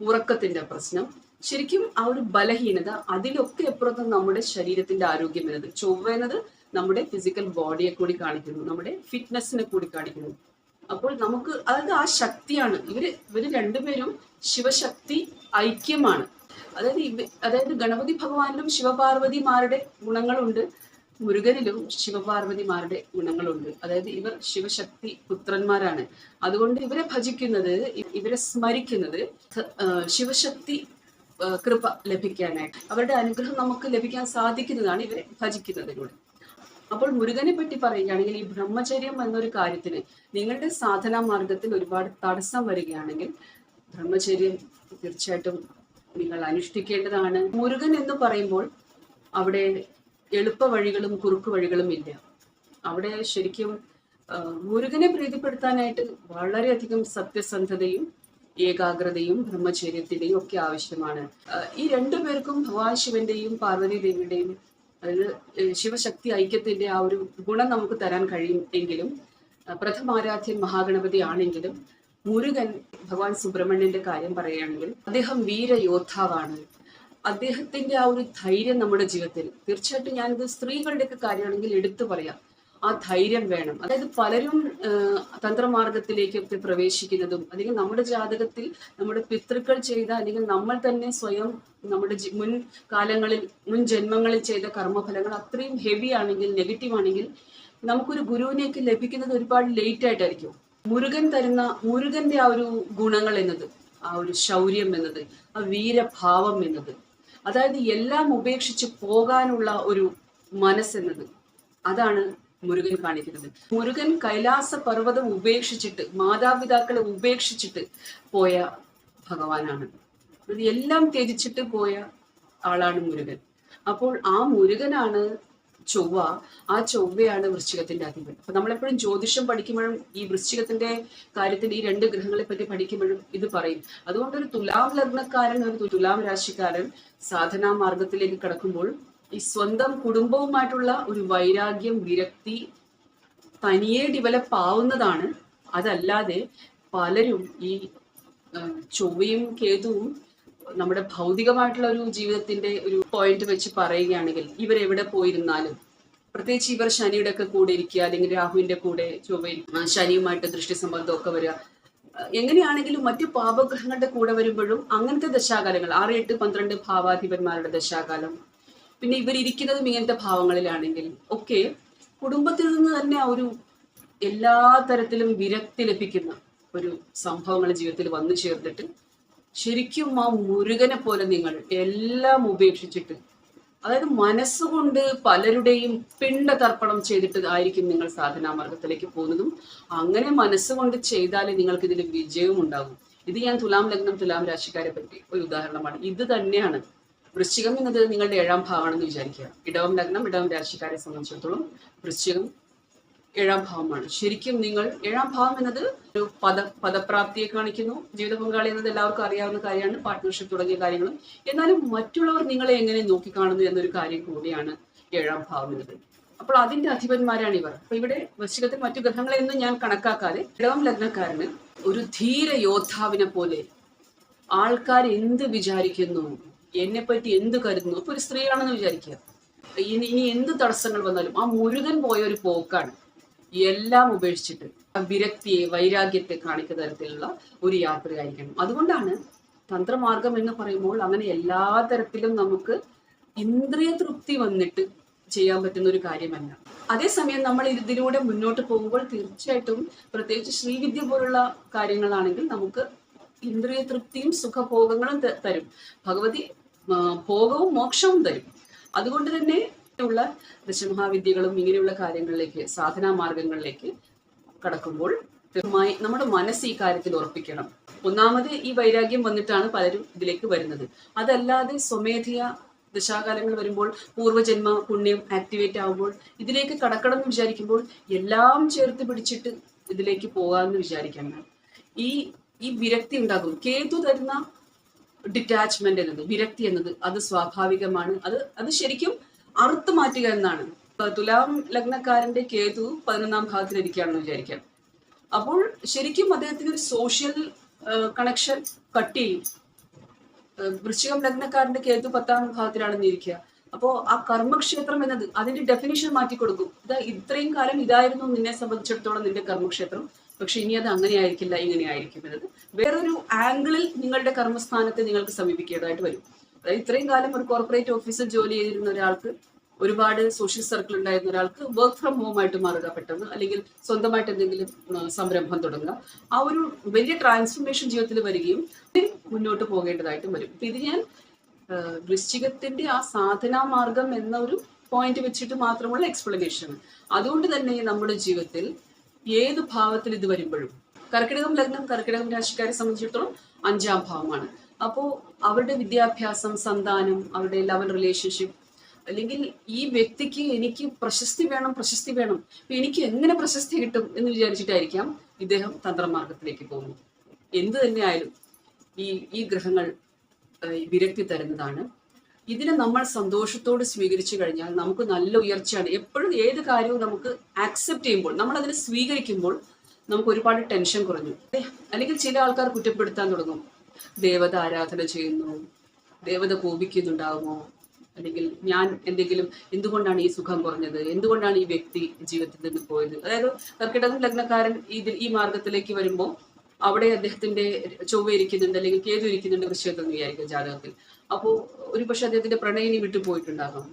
ഉറക്കത്തിന്റെ പ്രശ്നം. ശരിക്കും ആ ഒരു ബലഹീനത അതിലൊക്കെ എപ്പുറത്തും നമ്മുടെ ശരീരത്തിന്റെ ആരോഗ്യം വരുന്നത്. ചൊവ്വ എന്നത് നമ്മുടെ ഫിസിക്കൽ ബോഡിയെ കൂടി കാണിക്കുന്നു നമ്മുടെ ഫിറ്റ്നസിനെ കൂടി കാണിക്കുന്നു. അപ്പോൾ നമുക്ക് അതായത് ആ ശക്തിയാണ്. ഇവർ ഇവർ രണ്ടുപേരും ശിവശക്തി ഐക്യമാണ്. അതായത് ഇവ അതായത് ഗണപതി ഭഗവാനിലും ശിവപാർവതിമാരുടെ ഗുണങ്ങളുണ്ട്. മുരുകനിലും ശിവപാർവതിമാരുടെ ഗുണങ്ങളുണ്ട്. അതായത് ഇവർ ശിവശക്തി പുത്രന്മാരാണ്. അതുകൊണ്ട് ഇവരെ ഭജിക്കുന്നത് ഇവരെ സ്മരിക്കുന്നത് ശിവശക്തി കൃപ ലഭിക്കാനായിട്ട്. അവരുടെ അനുഗ്രഹം നമുക്ക് ലഭിക്കാൻ സാധിക്കുന്നതാണ് ഇവരെ ഭജിക്കുന്നതിലൂടെ. അപ്പോൾ മുരുകനെ പറ്റി പറയുകയാണെങ്കിൽ ഈ ബ്രഹ്മചര്യം എന്നൊരു കാര്യത്തിന് നിങ്ങളുടെ സാധനാ മാർഗത്തിൽ ഒരുപാട് തടസ്സം വരികയാണെങ്കിൽ ബ്രഹ്മചര്യം തീർച്ചയായിട്ടും നിങ്ങൾ അനുഷ്ഠിക്കേണ്ടതാണ്. മുരുകൻ എന്ന് പറയുമ്പോൾ അവിടെ എളുപ്പ വഴികളും കുറുക്കു വഴികളും ഇല്ല. അവിടെ ശരിക്കും മുരുകനെ പ്രീതിപ്പെടുത്താനായിട്ട് വളരെയധികം സത്യസന്ധതയും ഏകാഗ്രതയും ബ്രഹ്മചര്യത്തിന്റെയും ഒക്കെ ആവശ്യമാണ്. ഈ രണ്ടു പേർക്കും ഭഗവാൻ ശിവന്റെയും പാർവതി ദേവിയുടെയും അതായത് ശിവശക്തി ഐക്യത്തിന്റെ ആ ഒരു ഗുണം നമുക്ക് തരാൻ കഴിയും എങ്കിലും പ്രഥമ പ്രഥമാരാധ്യൻ മഹാഗണപതി ആണെങ്കിലും മുരുകൻ ഭഗവാൻ സുബ്രഹ്മണ്യന്റെ കാര്യം പറയുകയാണെങ്കിൽ അദ്ദേഹം വീരയോദ്ധാവാണ്. അദ്ദേഹത്തിന്റെ ആ ഒരു ധൈര്യം നമ്മുടെ ജീവിതത്തിൽ. തീർച്ചയായിട്ടും ഞാനിത് സ്ത്രീകളുടെയൊക്കെ കാര്യമാണെങ്കിൽ എടുത്തു പറയാം. ആ ധൈര്യം വേണം. അതായത് പലരും തന്ത്രമാർഗത്തിലേക്കൊക്കെ പ്രവേശിക്കുന്നതും അല്ലെങ്കിൽ നമ്മുടെ ജാതകത്തിൽ നമ്മുടെ പിതൃക്കൾ ചെയ്ത അല്ലെങ്കിൽ നമ്മൾ തന്നെ സ്വയം നമ്മുടെ മുൻ കാലങ്ങളിൽ മുൻ ജന്മങ്ങളിൽ ചെയ്ത കർമ്മഫലങ്ങൾ അത്രയും ഹെവി ആണെങ്കിൽ നെഗറ്റീവ് ആണെങ്കിൽ നമുക്കൊരു ഗുരുവിനെയൊക്കെ ലഭിക്കുന്നത് ഒരുപാട് ലേറ്റ് ആയിട്ടായിരിക്കും. മുരുകൻ തരുന്ന മുരുകന്റെ ആ ഒരു ഗുണങ്ങൾ എന്നത് ആ ഒരു ശൗര്യം എന്നത് ആ വീരഭാവം എന്നത് അതായത് എല്ലാം ഉപേക്ഷിച്ച് പോകാനുള്ള ഒരു മനസ്സെന്നത് അതാണ് മുരുകൻ കാണിക്കുന്നത്. മുരുകൻ കൈലാസ പർവതം ഉപേക്ഷിച്ചിട്ട് മാതാപിതാക്കളെ ഉപേക്ഷിച്ചിട്ട് പോയ ഭഗവാനാണ്. എല്ലാം ത്യജിച്ചിട്ട് പോയ ആളാണ് മുരുകൻ. അപ്പോൾ ആ മുരുകനാണ് ചൊവ്വ. ആ ചൊവ്വയാണ് വൃശ്ചികത്തിന്റെ അധിപൻ. അപ്പൊ നമ്മളെപ്പോഴും ജ്യോതിഷം പഠിക്കുമ്പോഴും ഈ വൃശ്ചികത്തിന്റെ കാര്യത്തിൽ ഈ രണ്ട് ഗ്രഹങ്ങളെ പറ്റി പഠിക്കുമ്പോഴും ഇത് പറയും. അതുകൊണ്ട് ഒരു തുലാം ലഗ്നക്കാരൻ ഒരു തുലാം രാശിക്കാരൻ സാധനാ മാർഗത്തിലേക്ക് കടക്കുമ്പോൾ ഈ സ്വന്തം കുടുംബവുമായിട്ടുള്ള ഒരു വൈരാഗ്യം വിരക്തി തനിയെ ഡെവലപ്പ് ആവുന്നതാണ്. അതല്ലാതെ പലരും ഈ ചൊവ്വയും കേതുവും നമ്മുടെ ഭൗതികമായിട്ടുള്ള ഒരു ജീവിതത്തിന്റെ ഒരു പോയിന്റ് വെച്ച് പറയുകയാണെങ്കിൽ എവിടെ പോയിരുന്നാലും പ്രത്യേകിച്ച് ഇവർ ശനിയുടെ ഒക്കെ കൂടെ ഇരിക്കുക അല്ലെങ്കിൽ രാഹുവിന്റെ കൂടെ ചൊവ്വയിൽ ശനിയുമായിട്ട് ദൃഷ്ടി സമ്പർദ്ദമൊക്കെ വരിക എങ്ങനെയാണെങ്കിലും മറ്റു പാപഗ്രഹങ്ങളുടെ കൂടെ വരുമ്പോഴും അങ്ങനത്തെ ദശാകാലങ്ങൾ ആറ് എട്ട് പന്ത്രണ്ട് ഭാവാധിപന്മാരുടെ ദശാകാലം പിന്നെ ഇവരിയ്ക്കുന്നതും ഇങ്ങനത്തെ ഭാവങ്ങളിലാണെങ്കിൽ ഒക്കെ കുടുംബത്തിൽ നിന്ന് തന്നെ ഒരു എല്ലാ തരത്തിലും വിരക്തി ലഭിക്കുന്ന ഒരു സംഭവങ്ങൾ ജീവിതത്തിൽ വന്നു ചേർന്നിട്ട് ശരിക്കും ആ മുരുകനെ പോലെ നിങ്ങൾ എല്ലാം ഉപേക്ഷിച്ചിട്ട് അതായത് മനസ്സുകൊണ്ട് പലരുടെയും പിണ്ട തർപ്പണം ചെയ്തിട്ട് ആയിരിക്കും നിങ്ങൾ സാധനാ മാർഗത്തിലേക്ക് പോകുന്നതും അങ്ങനെ മനസ്സുകൊണ്ട് ചെയ്താലേ നിങ്ങൾക്ക് ഇതിൽ വിജയവും ഉണ്ടാകും. ഇത് ഞാൻ തുലാം ലഗ്നം തുലാം രാശിക്കാരെ പറ്റി ഒരു ഉദാഹരണമാണ്. ഇത് തന്നെയാണ് വൃശ്ചികം എന്നത് നിങ്ങളുടെ ഏഴാം ഭാവമാണെന്ന് വിചാരിക്കുക. ഇടവം ലഗ്നം ഇടവം രാശിക്കാരെ സംബന്ധിച്ചിടത്തോളം വൃശ്ചികം ഏഴാം ഭാവമാണ്. ശരിക്കും നിങ്ങൾ ഏഴാം ഭാവം എന്നത് ഒരു പദ പദപ്രാപ്തിയെ കാണിക്കുന്നു. ജീവിത പങ്കാളി എന്നത് എല്ലാവർക്കും അറിയാവുന്ന കാര്യമാണ്. പാർട്ട്ണർഷിപ്പ് തുടങ്ങിയ കാര്യങ്ങളും. എന്നാലും മറ്റുള്ളവർ നിങ്ങളെ എങ്ങനെ നോക്കിക്കാണുന്നു എന്നൊരു കാര്യം കൂടിയാണ് ഏഴാം ഭാവം എന്നത്. അപ്പോൾ അതിന്റെ അധിപന്മാരാണ് ഇവർ. അപ്പൊ ഇവിടെ വൃശ്ചികത്തിൽ മറ്റു ഗ്രഹങ്ങളെ ഗ്രഹങ്ങളെയൊന്നും ഞാൻ കണക്കാക്കാതെ ഇടവം ലഗ്നക്കാരന് ഒരു ധീര യോദ്ധാവിനെ പോലെ ആൾക്കാർ എന്ത് വിചാരിക്കുന്നു? എന്നെ പറ്റി എന്ത് കരുതുന്നു? ഇപ്പൊ ഒരു സ്ത്രീയാണെന്ന് വിചാരിക്കുക. ഇനി ഇനി എന്ത് തടസ്സങ്ങൾ വന്നാലും ആ മുരുകൻ പോയ ഒരു പോക്കാണ് എല്ലാം ഉപേക്ഷിച്ചിട്ട് വിരക്തിയെ വൈരാഗ്യത്തെ കാണിക്കുന്ന തരത്തിലുള്ള ഒരു യാത്രയായിരിക്കണം. അതുകൊണ്ടാണ് തന്ത്രമാർഗം എന്ന് പറയുമ്പോൾ അങ്ങനെ എല്ലാ തരത്തിലും നമുക്ക് ഇന്ദ്രിയ തൃപ്തി വന്നിട്ട് ചെയ്യാൻ പറ്റുന്ന ഒരു കാര്യമല്ല. അതേസമയം നമ്മൾ ഇതിലൂടെ മുന്നോട്ട് പോകുമ്പോൾ തീർച്ചയായിട്ടും പ്രത്യേകിച്ച് ശ്രീവിദ്യ പോലുള്ള കാര്യങ്ങളാണെങ്കിൽ നമുക്ക് ഇന്ദ്രിയ തൃപ്തിയും സുഖഭോഗങ്ങളും തരും. ഭഗവതി ഭോഗവും മോക്ഷവും തരും. അതുകൊണ്ട് തന്നെ ഉള്ള ദശമഹാവിദ്യകളും ഇങ്ങനെയുള്ള കാര്യങ്ങളിലേക്ക് സാധനാ മാർഗങ്ങളിലേക്ക് കടക്കുമ്പോൾ തീർച്ചയായും നമ്മുടെ മനസ്സ് ഈ കാര്യത്തിൽ ഉറപ്പിക്കണം. ഒന്നാമത് ഈ വൈരാഗ്യം വന്നിട്ടാണ് പലരും ഇതിലേക്ക് വരുന്നത്. അതല്ലാതെ സ്വമേധയ ദശാകാലങ്ങൾ വരുമ്പോൾ പൂർവജന്മ പുണ്യം ആക്ടിവേറ്റ് ആവുമ്പോൾ ഇതിലേക്ക് കടക്കണം എന്ന് വിചാരിക്കുമ്പോൾ എല്ലാം ചേർത്ത് പിടിച്ചിട്ട് ഇതിലേക്ക് പോകാമെന്ന് വിചാരിക്കണം ഈ ഈ വിരക്തി ഉണ്ടാകും കേതു തരുന്ന ഡിറ്റാച്ച്മെന്റ് എന്നത് വിരക്തി എന്നത് അത് സ്വാഭാവികമാണ്. അത് അത് ശരിക്കും അറുത്തു മാറ്റുക എന്നാണ്. തുലാം ലഗ്നക്കാരന്റെ കേതു പതിനൊന്നാം ഭാഗത്തിലിരിക്കുകയാണെന്ന് വിചാരിക്കാം. അപ്പോൾ ശരിക്കും അദ്ദേഹത്തിന് ഒരു സോഷ്യൽ കണക്ഷൻ കട്ട് ചെയ്യും. വൃശ്ചികം ലഗ്നക്കാരന്റെ കേതു പത്താം ഭാഗത്തിലാണെന്ന് ഇരിക്കുക. അപ്പോ ആ കർമ്മക്ഷേത്രം എന്നത് അതിന്റെ ഡെഫിനിഷൻ മാറ്റി കൊടുക്കും ഇതാ ഇത്രയും കാലം ഇതായിരുന്നു നിന്നെ സംബന്ധിച്ചിടത്തോളം നിന്റെ കർമ്മക്ഷേത്രം. പക്ഷെ ഇനി അത് അങ്ങനെ ആയിരിക്കില്ല ഇങ്ങനെ ആയിരിക്കും എന്നത് വേറൊരു ആംഗിളിൽ നിങ്ങളുടെ കർമ്മസ്ഥാനത്തെ നിങ്ങൾക്ക് സമീപിക്കേണ്ടതായിട്ട് വരും. അതായത് ഇത്രയും കാലം ഒരു കോർപ്പറേറ്റ് ഓഫീസിൽ ജോലി ചെയ്തിരുന്ന ഒരാൾക്ക് ഒരുപാട് സോഷ്യൽ സർക്കിൾ ഉണ്ടായിരുന്ന ഒരാൾക്ക് വർക്ക് ഫ്രം ഹോം ആയിട്ട് മാറുക പെട്ടെന്ന് അല്ലെങ്കിൽ സ്വന്തമായിട്ട് എന്തെങ്കിലും സംരംഭം തുടങ്ങുക. ആ ഒരു വലിയ ട്രാൻസ്ഫോർമേഷൻ ജീവിതത്തിൽ വരികയും മുന്നോട്ട് പോകേണ്ടതായിട്ടും വരും. ഇപ്പൊ ഇത് ഞാൻ വൃശ്ചികത്തിന്റെ ആ സാധനാ മാർഗം എന്ന ഒരു പോയിന്റ് വെച്ചിട്ട് മാത്രമുള്ള എക്സ്പ്ലനേഷൻ അതുകൊണ്ട് തന്നെ നമ്മുടെ ജീവിതത്തിൽ ഏത് ഭാവത്തിൽ ഇത് വരുമ്പോഴും? കർക്കിടകം ലഗ്നം കർക്കിടകം രാശിക്കാരെ സംബന്ധിച്ചിടത്തോളം അഞ്ചാം ഭാവമാണ്. അപ്പോൾ അവരുടെ വിദ്യാഭ്യാസം സന്താനം അവരുടെ ലവൽ റിലേഷൻഷിപ്പ് അല്ലെങ്കിൽ ഈ വ്യക്തിക്ക് എനിക്ക് പ്രശസ്തി വേണം പ്രശസ്തി വേണം എനിക്ക് എങ്ങനെ പ്രശസ്തി കിട്ടും എന്ന് വിചാരിച്ചിട്ടായിരിക്കാം ഇദ്ദേഹം തന്ത്രമാർഗത്തിലേക്ക് പോകുന്നത്. എന്ത് തന്നെയായാലും ഈ ഈ ഗ്രഹങ്ങൾ വിരക്തി തരുന്നതാണ് ഇതിനെ നമ്മൾ സന്തോഷത്തോട് സ്വീകരിച്ചു കഴിഞ്ഞാൽ നമുക്ക് നല്ല ഉയർച്ചയാണ്. എപ്പോഴും ഏത് കാര്യവും നമുക്ക് ആക്സെപ്റ്റ് ചെയ്യുമ്പോൾ നമ്മൾ അതിനെ സ്വീകരിക്കുമ്പോൾ നമുക്ക് ഒരുപാട് ടെൻഷൻ കുറഞ്ഞു. അല്ലെങ്കിൽ ചില ആൾക്കാർ കുറ്റപ്പെടുത്താൻ തുടങ്ങും. ദേവത ആരാധന ചെയ്യുന്നു ദേവത കോപിക്കുന്നുണ്ടാകുമോ അല്ലെങ്കിൽ ഞാൻ എന്തെങ്കിലും എന്തുകൊണ്ടാണ് ഈ സുഖം കുറഞ്ഞത്? എന്തുകൊണ്ടാണ് ഈ വ്യക്തി ജീവിതത്തിൽ നിന്ന് പോയത്? അതായത് കർക്കിടകം ലഗ്നക്കാരൻ ഇതിൽ ഈ മാർഗത്തിലേക്ക് വരുമ്പോൾ അവിടെ അദ്ദേഹത്തിന്റെ ചൊവ്വ ഇരിക്കുന്നുണ്ട് അല്ലെങ്കിൽ കേതു ഇരിക്കുന്നുണ്ട് വൃശ്ചികത്തിൽ എന്ന് വിചാരിക്കും ജാതകത്തിൽ. അപ്പോൾ ഒരുപക്ഷെ അദ്ദേഹത്തിന്റെ പ്രണയിനി വിട്ടു പോയിട്ടുണ്ടാകാം.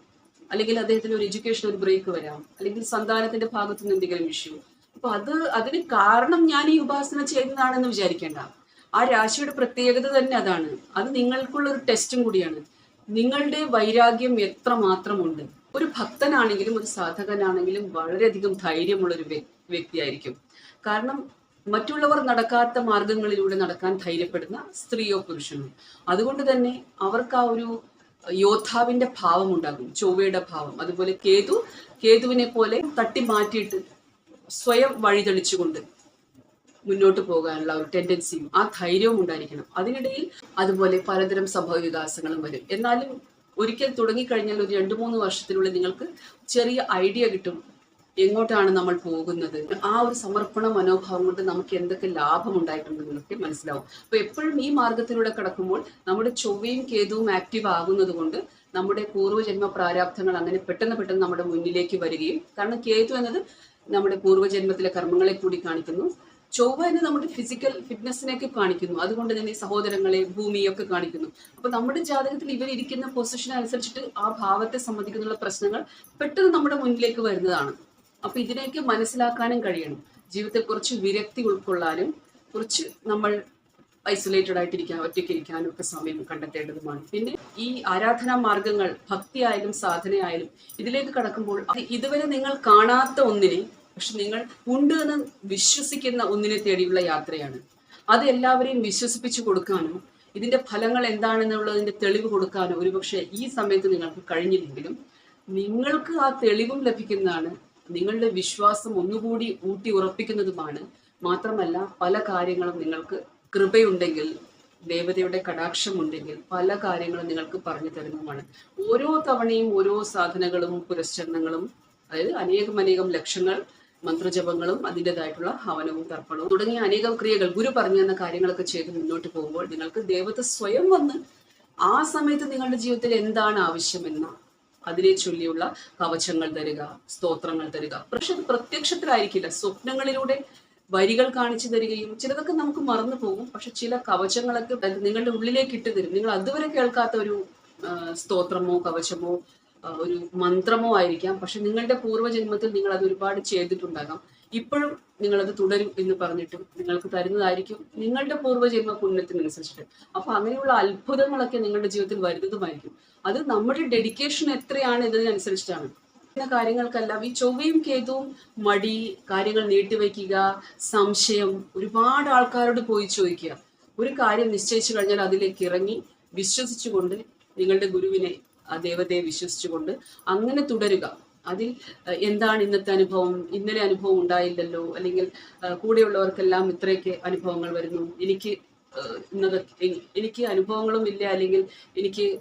അല്ലെങ്കിൽ അദ്ദേഹത്തിന് ഒരു എഡ്യൂക്കേഷൻ ഒരു ബ്രേക്ക് വരാം. അല്ലെങ്കിൽ സന്താനത്തിന്റെ ഭാഗത്ത് നിന്ന് എന്തെങ്കിലും ഇഷ്യൂ അപ്പൊ അത് അതിന് കാരണം ഞാൻ ഈ ഉപാസന ചെയ്യുന്നതാണെന്ന് വിചാരിക്കേണ്ട. ആ രാശിയുടെ പ്രത്യേകത തന്നെ അതാണ്. അത് നിങ്ങൾക്കുള്ള ഒരു ടെസ്റ്റും കൂടിയാണ്. നിങ്ങളുടെ വൈരാഗ്യം എത്ര മാത്രമുണ്ട് ഒരു ഭക്തനാണെങ്കിലും ഒരു സാധകനാണെങ്കിലും വളരെയധികം ധൈര്യമുള്ള ഒരു വ്യക്തിയായിരിക്കും. കാരണം മറ്റുള്ളവർ നടക്കാത്ത മാർഗങ്ങളിലൂടെ നടക്കാൻ ധൈര്യപ്പെടുന്ന സ്ത്രീയോ പുരുഷനോ. അതുകൊണ്ട് തന്നെ അവർക്ക് ആ ഒരു യോദ്ധാവിന്റെ ഭാവം ഉണ്ടാകും ചൊവ്വയുടെ ഭാവം. അതുപോലെ കേതു കേതുവിനെ പോലെ തട്ടി മാറ്റിയിട്ട് സ്വയം വഴിതെളിച്ചുകൊണ്ട് മുന്നോട്ട് പോകാനുള്ള ഒരു ടെൻഡൻസിയും ആ ധൈര്യവും ഉണ്ടായിരിക്കണം. അതിനിടയിൽ അതുപോലെ പലതരം സംഭവ വികാസങ്ങളും വരും. എന്നാലും ഒരിക്കൽ തുടങ്ങിക്കഴിഞ്ഞാൽ ഒരു രണ്ടു മൂന്ന് വർഷത്തിനുള്ളിൽ നിങ്ങൾക്ക് ചെറിയ ഐഡിയ കിട്ടും. എങ്ങോട്ടാണ് നമ്മൾ പോകുന്നത്? ആ ഒരു സമർപ്പണ മനോഭാവം കൊണ്ട് നമുക്ക് എന്തൊക്കെ ലാഭം ഉണ്ടായിട്ടുണ്ടെന്നൊക്കെ മനസ്സിലാവും. അപ്പൊ എപ്പോഴും ഈ മാർഗത്തിലൂടെ കടക്കുമ്പോൾ നമ്മുടെ ചൊവ്വയും കേതുവും ആക്റ്റീവ് ആകുന്നത് കൊണ്ട് നമ്മുടെ പൂർവജന്മ പ്രാരാബ്ധങ്ങൾ അങ്ങനെ പെട്ടെന്ന് പെട്ടെന്ന് നമ്മുടെ മുന്നിലേക്ക് വരികയും കാരണം കേതു എന്നത് നമ്മുടെ പൂർവജന്മത്തിലെ കർമ്മങ്ങളെ കൂടി കാണിക്കുന്നു. ചൊവ്വ എന്ന് നമ്മുടെ ഫിസിക്കൽ ഫിറ്റ്നസിനെയൊക്കെ കാണിക്കുന്നു. അതുകൊണ്ട് തന്നെ സഹോദരങ്ങളെ ഭൂമിയൊക്കെ കാണിക്കുന്നു. അപ്പൊ നമ്മുടെ ജാതകത്തിൽ ഇവർ ഇരിക്കുന്ന പൊസിഷൻ അനുസരിച്ചിട്ട് ആ ഭാവത്തെ സംബന്ധിക്കുന്ന പ്രശ്നങ്ങൾ പെട്ടെന്ന് നമ്മുടെ മുന്നിലേക്ക് വരുന്നതാണ്. അപ്പൊ ഇതിനെയൊക്കെ മനസ്സിലാക്കാനും കഴിയണം. ജീവിതത്തിൽ കുറച്ച് വിരക്തി ഉൾക്കൊള്ളാനും കുറച്ച് നമ്മൾ ഐസൊലേറ്റഡ് ആയിട്ടിരിക്കാൻ ഒറ്റയ്ക്ക് ഇരിക്കാനും ഒക്കെ സമയം കണ്ടെത്തേണ്ടതുമാണ്. പിന്നെ ഈ ആരാധനാ മാർഗങ്ങൾ ഭക്തിയായാലും സാധനയായാലും ഇതിലേക്ക് കടക്കുമ്പോൾ ഇതുവരെ നിങ്ങൾ കാണാത്ത ഒന്നിനെ പക്ഷെ നിങ്ങൾ ഉണ്ട് എന്ന് വിശ്വസിക്കുന്ന ഒന്നിനെ തേടിയുള്ള യാത്രയാണ്. അത് എല്ലാവരെയും വിശ്വസിപ്പിച്ചു കൊടുക്കാനും ഇതിന്റെ ഫലങ്ങൾ എന്താണെന്നുള്ളതിന്റെ തെളിവ് കൊടുക്കാനും ഒരുപക്ഷെ ഈ സമയത്ത് നിങ്ങൾക്ക് കഴിഞ്ഞില്ലെങ്കിലും നിങ്ങൾക്ക് ആ തെളിവും ലഭിക്കുന്നതാണ് നിങ്ങളുടെ വിശ്വാസം ഒന്നുകൂടി ഊട്ടി ഉറപ്പിക്കുന്നതുമാണ്. മാത്രമല്ല പല കാര്യങ്ങളും നിങ്ങൾക്ക് കൃപയുണ്ടെങ്കിൽ ദേവതയുടെ കടാക്ഷമുണ്ടെങ്കിൽ പല കാര്യങ്ങളും നിങ്ങൾക്ക് പറഞ്ഞു തരുന്നതുമാണ്. ഓരോ തവണയും ഓരോ സാധനങ്ങളും പുരസ്ചരണങ്ങളും അതായത് അനേകം അനേകം ലക്ഷങ്ങൾ മന്ത്രജപങ്ങളും അതിന്റെതായിട്ടുള്ള ഹവനവും തർപ്പണവും തുടങ്ങിയ അനേകം ക്രിയകൾ ഗുരു പറഞ്ഞു തന്ന കാര്യങ്ങളൊക്കെ ചെയ്ത് മുന്നോട്ട് പോകുമ്പോൾ നിങ്ങൾക്ക് ദേവത സ്വയം വന്ന് ആ സമയത്ത് നിങ്ങളുടെ ജീവിതത്തിൽ എന്താണ് ആവശ്യമെന്ന അതിനെ ചൊല്ലിയുള്ള കവചങ്ങൾ തരിക സ്തോത്രങ്ങൾ തരിക. പക്ഷെ അത് പ്രത്യക്ഷത്തിലായിരിക്കില്ല. സ്വപ്നങ്ങളിലൂടെ വരികൾ കാണിച്ചു തരികയും ചിലതൊക്കെ നമുക്ക് മറന്നു പോകും. പക്ഷെ ചില കവചങ്ങളൊക്കെ നിങ്ങളുടെ ഉള്ളിലേക്ക് ഇട്ടു തരും. നിങ്ങൾ അതുവരെ കേൾക്കാത്ത ഒരു സ്തോത്രമോ കവചമോ ഒരു മന്ത്രമോ ആയിരിക്കാം. പക്ഷെ നിങ്ങളുടെ പൂർവജന്മത്തിൽ നിങ്ങൾ അത് ഒരുപാട് ചെയ്തിട്ടുണ്ടാകാം. ഇപ്പോഴും നിങ്ങളത് തുടരും എന്ന് പറഞ്ഞിട്ടും നിങ്ങൾക്ക് തരുന്നതായിരിക്കും നിങ്ങളുടെ പൂർവജന്മ പുണ്യത്തിനനുസരിച്ചിട്ട് അപ്പൊ അങ്ങനെയുള്ള അത്ഭുതങ്ങളൊക്കെ നിങ്ങളുടെ ജീവിതത്തിൽ വരുന്നതുമായിരിക്കും. അത് നമ്മുടെ ഡെഡിക്കേഷൻ എത്രയാണ് ഇതിനനുസരിച്ചിട്ടാണ് എന്ന കാര്യങ്ങൾക്കെല്ലാം ഈ ചൊവ്വയും കേതുവും മടി കാര്യങ്ങൾ നീട്ടിവെക്കുക സംശയം ഒരുപാട് ആൾക്കാരോട് പോയി ചോദിക്കുക. ഒരു കാര്യം നിശ്ചയിച്ചു കഴിഞ്ഞാൽ അതിലേക്ക് ഇറങ്ങി വിശ്വസിച്ചുകൊണ്ട് നിങ്ങളുടെ ഗുരുവിനെ ആ ദേവതയെ വിശ്വസിച്ചുകൊണ്ട് അങ്ങനെ തുടരുക. അതിൽ എന്താണ് ഇന്നത്തെ അനുഭവം? ഇന്നലെ അനുഭവം ഉണ്ടായില്ലല്ലോ? അല്ലെങ്കിൽ കൂടെയുള്ളവർക്കെല്ലാം ഇത്രയൊക്കെ അനുഭവങ്ങൾ വരുന്നു. എനിക്ക് ഇന്നത് എനിക്ക് അനുഭവങ്ങളും ഇല്ല. അല്ലെങ്കിൽ എനിക്ക്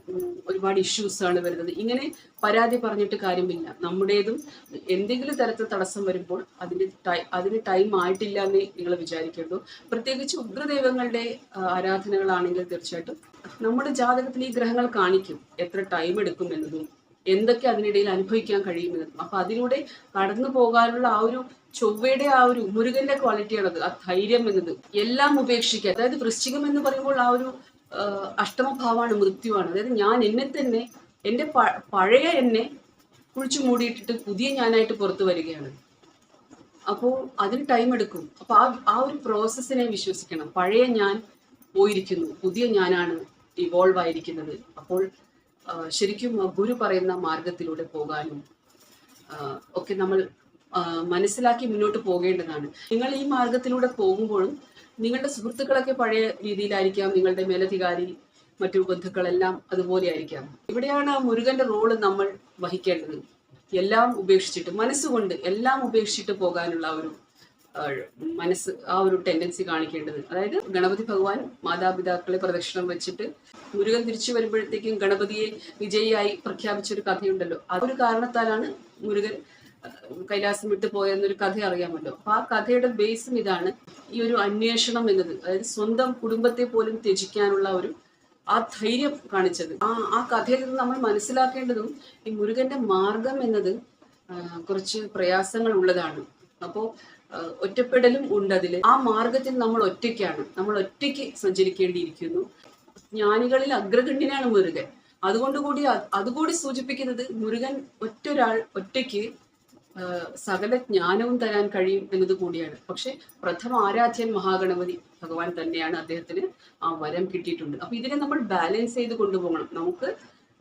ഒരുപാട് ഇഷ്യൂസ് ആണ് വരുന്നത്. ഇങ്ങനെ പരാതി പറഞ്ഞിട്ട് കാര്യമില്ല. നമ്മുടേതും എന്തെങ്കിലും തരത്തിൽ തടസ്സം വരുമ്പോൾ അതിന് ടൈ- അതിന് ടൈം ആയിട്ടില്ല എന്ന് നിങ്ങൾ വിചാരിക്കേണ്ടു പ്രത്യേകിച്ച് ഉഗ്രദൈവങ്ങളുടെ ആരാധനകളാണെങ്കിൽ തീർച്ചയായിട്ടും നമ്മുടെ ജാതകത്തിൽ ഈ ഗ്രഹങ്ങൾ കാണിക്കും. എത്ര ടൈം എടുക്കും എന്നതും എന്തൊക്കെ അതിനിടയിൽ അനുഭവിക്കാൻ കഴിയുമെന്നതും അപ്പൊ അതിലൂടെ കടന്നു പോകാനുള്ള ആ ഒരു ചൊവ്വയുടെ ആ ഒരു മുരുകന്റെ ക്വാളിറ്റിയാണത് ആ ധൈര്യം എന്നത് എല്ലാം ഉപേക്ഷിക്കുക അതായത് വൃശ്ചികം എന്ന് പറയുമ്പോൾ ആ ഒരു അഷ്ടമഭാവമാണ് മൃത്യുവാണ്. അതായത് ഞാൻ എന്നെ തന്നെ എന്റെ പഴയ എന്നെ കുഴിച്ചു മൂടിയിട്ടിട്ട് പുതിയ ഞാനായിട്ട് പുറത്തു വരികയാണ്. അപ്പോൾ അതിന് ടൈം എടുക്കും. അപ്പൊ ആ ആ ഒരു പ്രോസസ്സിനെ വിശ്വസിക്കണം. പഴയ ഞാൻ പോയിരിക്കുന്നു പുതിയ ഞാനാണ്. ഇവോൾവ് ആയിരിക്കുന്നത്. അപ്പോൾ ശരിക്കും ഗുരു പറയുന്ന മാർഗത്തിലൂടെ പോകാനും ഒക്കെ നമ്മൾ മനസ്സിലാക്കി മുന്നോട്ട് പോകേണ്ടതാണ്. നിങ്ങൾ ഈ മാർഗത്തിലൂടെ പോകുമ്പോഴും നിങ്ങളുടെ സുഹൃത്തുക്കളൊക്കെ പഴയ രീതിയിലായിരിക്കാം നിങ്ങളുടെ മേലധികാരി മറ്റു ബന്ധുക്കളെല്ലാം അതുപോലെ ആയിരിക്കാം. ഇവിടെയാണ് ആ മുരുകന്റെ റോൾ നമ്മൾ വഹിക്കേണ്ടത്. എല്ലാം ഉപേക്ഷിച്ചിട്ട് മനസ്സുകൊണ്ട് എല്ലാം ഉപേക്ഷിച്ചിട്ട് പോകാനുള്ള ഒരു മനസ്സ് ആ ഒരു ടെൻഡൻസി കാണിക്കേണ്ടത്. അതായത് ഗണപതി ഭഗവാൻ മാതാപിതാക്കളെ പ്രദക്ഷിണം വെച്ചിട്ട് മുരുകൻ തിരിച്ചു വരുമ്പോഴത്തേക്കും ഗണപതിയെ വിജയിയായി പ്രഖ്യാപിച്ച ഒരു കഥയുണ്ടല്ലോ. അതൊരു കാരണത്താലാണ് മുരുകൻ കൈലാസം വിട്ടു പോയെന്നൊരു കഥ അറിയാമല്ലോ. അപ്പൊ ആ കഥയുടെ ബേസും ഇതാണ് ഈ ഒരു അന്വേഷണം എന്നത്. അതായത് സ്വന്തം കുടുംബത്തെ പോലും ത്യജിക്കാനുള്ള ഒരു ആ ധൈര്യം കാണിച്ചത്. ആ ആ കഥയിൽ നിന്ന് നമ്മൾ മനസ്സിലാക്കേണ്ടതും ഈ മുരുകന്റെ മാർഗം എന്നത് കുറച്ച് പ്രയാസങ്ങൾ ഉള്ളതാണ്. അപ്പോ ആ, ഒറ്റപ്പെടലും ഉണ്ട് അതിൽ ആ മാർഗത്തിൽ നമ്മൾ ഒറ്റയ്ക്കാണ്. നമ്മൾ ഒറ്റയ്ക്ക് സഞ്ചരിക്കേണ്ടിയിരിക്കുന്നു. ജ്ഞാനികളിൽ അഗ്രഗണ്യനാണ് മുരുകൻ. അതുകൊണ്ട് കൂടി അതുകൂടി സൂചിപ്പിക്കുന്നത് മുരുകൻ ഒറ്റൊരാൾ ഒറ്റയ്ക്ക് സകല ജ്ഞാനവും തരാൻ കഴിയും എന്നത് കൂടിയാണ്. പക്ഷെ പ്രഥമ ആരാധ്യൻ മഹാഗണപതി ഭഗവാൻ തന്നെയാണ് അദ്ദേഹത്തിന് ആ വരം കിട്ടിയിട്ടുണ്ട്. അപ്പൊ ഇതിനെ നമ്മൾ ബാലൻസ് ചെയ്ത് കൊണ്ടുപോകണം. നമുക്ക്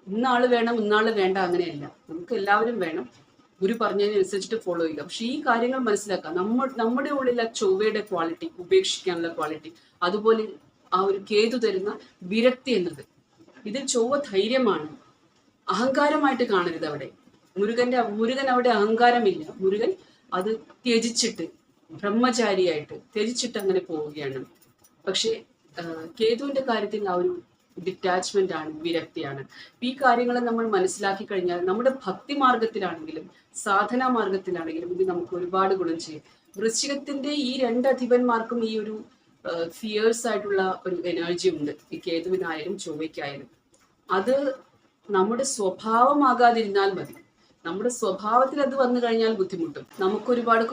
ഇന്നാൾ വേണം ഇന്നാൾ വേണ്ട അങ്ങനെയല്ല. നമുക്ക് എല്ലാവരും വേണം. ഗുരു പറഞ്ഞതിനനുസരിച്ചിട്ട് ഫോളോ ചെയ്യുക പക്ഷെ ഈ കാര്യങ്ങൾ മനസ്സിലാക്കുക. നമ്മൾ നമ്മുടെ ഉള്ളിൽ ആ ചൊവ്വയുടെ ക്വാളിറ്റി ഉപേക്ഷിക്കാനുള്ള ക്വാളിറ്റി അതുപോലെ ആ ഒരു കേതു തരുന്ന വിരക്തി എന്നത്. ഇതിൽ ചൊവ്വ ധൈര്യമാണ്. അഹങ്കാരമായിട്ട് കാണരുത് അവിടെ. മുരുകന്റെ മുരുകൻ അവിടെ അഹങ്കാരമില്ല. മുരുകൻ അത് ത്യജിച്ചിട്ട് ബ്രഹ്മചാരിയായിട്ട് ത്യജിച്ചിട്ട് അങ്ങനെ പോവുകയാണ്. പക്ഷേ കേതുവിന്റെ കാര്യത്തിൽ ആ ഒരു ഡിറ്റാച്ച്മെന്റ് ആണ് വിരക്തിയാണ്. ഈ കാര്യങ്ങളെ നമ്മൾ മനസ്സിലാക്കി കഴിഞ്ഞാൽ നമ്മുടെ ഭക്തി മാർഗത്തിലാണെങ്കിലും സാധനാ മാർഗത്തിലാണെങ്കിലും ഇത് നമുക്ക് ഒരുപാട് ഗുണം ചെയ്യും. വൃശ്ചികത്തിന്റെ ഈ രണ്ട് അധിപന്മാർക്കും ഈ ഒരു ഫിയേഴ്സ് ആയിട്ടുള്ള ഒരു എനർജി ഉണ്ട്. ഈ കേതുവിനായാലും ചൊവ്വയ്ക്കായാലും. അത് നമ്മുടെ സ്വഭാവമാകാതിരുന്നാൽ മതി. നമ്മുടെ സ്വഭാവത്തിൽ അത് വന്നു കഴിഞ്ഞാൽ ബുദ്ധിമുട്ടും. നമുക്ക് ഒരുപാട്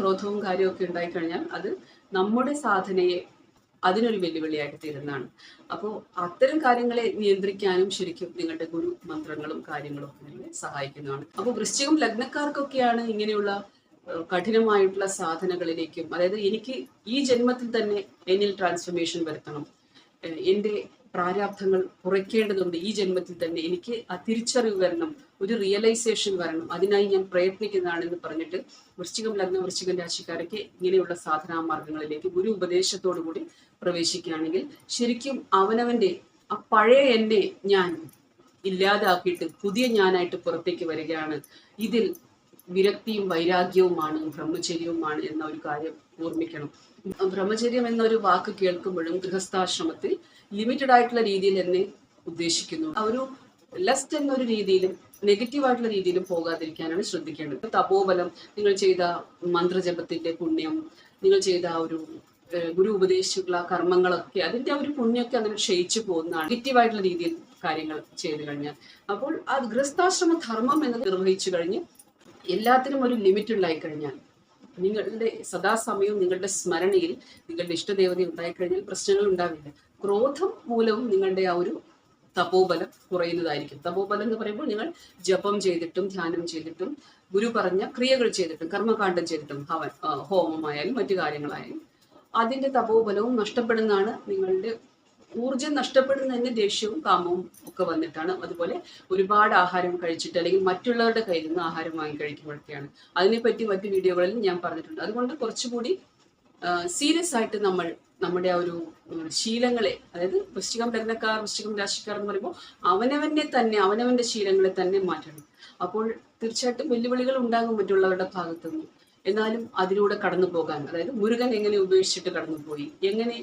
കാര്യമൊക്കെ ഉണ്ടായി കഴിഞ്ഞാൽ അത് നമ്മുടെ സാധനയെ അതിനൊരു വെല്ലുവിളിയായിട്ട് തീരുന്നതാണ്. അപ്പോൾ അത്തരം കാര്യങ്ങളെ നിയന്ത്രിക്കാനും ശരിക്കും നിങ്ങളുടെ ഗുരു മന്ത്രങ്ങളും കാര്യങ്ങളും ഒക്കെ നിങ്ങളെ സഹായിക്കുന്നതാണ്. അപ്പോൾ വൃശ്ചികം ലഗ്നക്കാർക്കൊക്കെയാണ് ഇങ്ങനെയുള്ള കഠിനമായിട്ടുള്ള സാധനകളിലേക്കും അതായത് എനിക്ക് ഈ ജന്മത്തിൽ തന്നെ എന്നിൽ ട്രാൻസ്ഫർമേഷൻ വരുത്തണം എന്റെ പ്രാരാബ്ധങ്ങൾ കുറയ്ക്കേണ്ടതുണ്ട് ഈ ജന്മത്തിൽ തന്നെ എനിക്ക് ആ തിരിച്ചറിവ് വരണം ഒരു റിയലൈസേഷൻ വരണം അതിനായി ഞാൻ പ്രയത്നിക്കുന്നതാണെന്ന് പറഞ്ഞിട്ട് വൃശ്ചികം ലഗ്ന വൃശ്ചികം രാശിക്കാരൊക്കെ ഇങ്ങനെയുള്ള സാധനാ മാർഗങ്ങളിലേക്ക് ഗുരു ഉപദേശത്തോടു കൂടി പ്രവേശിക്കുകയാണെങ്കിൽ ശരിക്കും അവനവന്റെ ആ പഴയ എന്നെ ഞാൻ ഇല്ലാതാക്കിയിട്ട് പുതിയ ഞാനായിട്ട് പുറത്തേക്ക് വരികയാണ്. ഇതിൽ വിരക്തിയും വൈരാഗ്യവുമാണ് ബ്രഹ്മചര്യവുമാണ് എന്ന ഒരു കാര്യം ഓർമ്മിക്കണം. ബ്രഹ്മചര്യം എന്നൊരു വാക്ക് കേൾക്കുമ്പോഴും ഗൃഹസ്ഥാശ്രമത്തിൽ ലിമിറ്റഡ് ആയിട്ടുള്ള രീതിയിൽ എന്നെ ഉദ്ദേശിക്കുന്നു. ഒരു ലെസ്റ്റ് എന്നൊരു രീതിയിലും നെഗറ്റീവ് ആയിട്ടുള്ള രീതിയിലും പോകാതിരിക്കാനാണ് ശ്രദ്ധിക്കേണ്ടത്. തപോബലം നിങ്ങൾ ചെയ്ത മന്ത്രജപത്തിന്റെ പുണ്യം നിങ്ങൾ ചെയ്ത ആ ഒരു ഗുരു ഉപദേശിച്ചിട്ടുള്ള കർമ്മങ്ങളൊക്കെ അതിന്റെ ഒരു പുണ്യൊക്കെ അങ്ങനെ ക്ഷയിച്ചു പോകുന്നതാണ്. നെഗറ്റീവായിട്ടുള്ള രീതിയിൽ കാര്യങ്ങൾ ചെയ്തു കഴിഞ്ഞാൽ. അപ്പോൾ ആ ഗൃഹസ്ഥാശ്രമ ധർമ്മം എന്നത് നിർവഹിച്ചു കഴിഞ്ഞ് എല്ലാത്തിനും ഒരു ലിമിറ്റ് ഉണ്ടായി കഴിഞ്ഞാൽ നിങ്ങളുടെ സദാസമയവും നിങ്ങളുടെ സ്മരണയിൽ നിങ്ങളുടെ ഇഷ്ടദേവത ഉണ്ടായിക്കഴിഞ്ഞാൽ പ്രശ്നങ്ങൾ ഉണ്ടാവില്ല. ക്രോധം മൂലവും നിങ്ങളുടെ ആ ഒരു തപോബലം കുറയുന്നതായിരിക്കും. തപോബലം എന്ന് പറയുമ്പോൾ നിങ്ങൾ ജപം ചെയ്തിട്ടും ധ്യാനം ചെയ്തിട്ടും ഗുരു പറഞ്ഞ ക്രിയകൾ ചെയ്തിട്ടും കർമ്മകാണ്ഡം ചെയ്തിട്ടും ഹവൻ ഹോമമായാലും മറ്റു കാര്യങ്ങളായാലും അതിന്റെ തപോബലവും നഷ്ടപ്പെടുന്നതാണ് നിങ്ങളുടെ ഊർജം നഷ്ടപ്പെടുന്നതിന് ദേഷ്യവും കാമവും ഒക്കെ വന്നിട്ടാണ്. അതുപോലെ ഒരുപാട് ആഹാരം കഴിച്ചിട്ട് അല്ലെങ്കിൽ മറ്റുള്ളവരുടെ കയ്യിൽ നിന്ന് ആഹാരം വാങ്ങി കഴിക്കുമ്പോഴൊക്കെയാണ്. അതിനെപ്പറ്റി മറ്റ് വീഡിയോകളിൽ ഞാൻ പറഞ്ഞിട്ടുണ്ട്. അതുകൊണ്ട് കുറച്ചുകൂടി സീരിയസ് ആയിട്ട് നമ്മൾ നമ്മുടെ ആ ഒരു ശീലങ്ങളെ അതായത് വൃശ്ചികം ലഗ്നക്കാർ വൃശ്ചികം രാശിക്കാർ എന്ന് പറയുമ്പോൾ അവനവനെ തന്നെ അവനവന്റെ ശീലങ്ങളെ തന്നെ മാറ്റണം. അപ്പോൾ തീർച്ചയായിട്ടും വെല്ലുവിളികൾ ഉണ്ടാകും മറ്റുള്ളവരുടെ ഭാഗത്തുനിന്ന്. എന്നാലും അതിലൂടെ കടന്നു പോകാൻ അതായത് മുരുകൻ എങ്ങനെ ഉപേക്ഷിച്ചിട്ട് കടന്നുപോയി എങ്ങനെ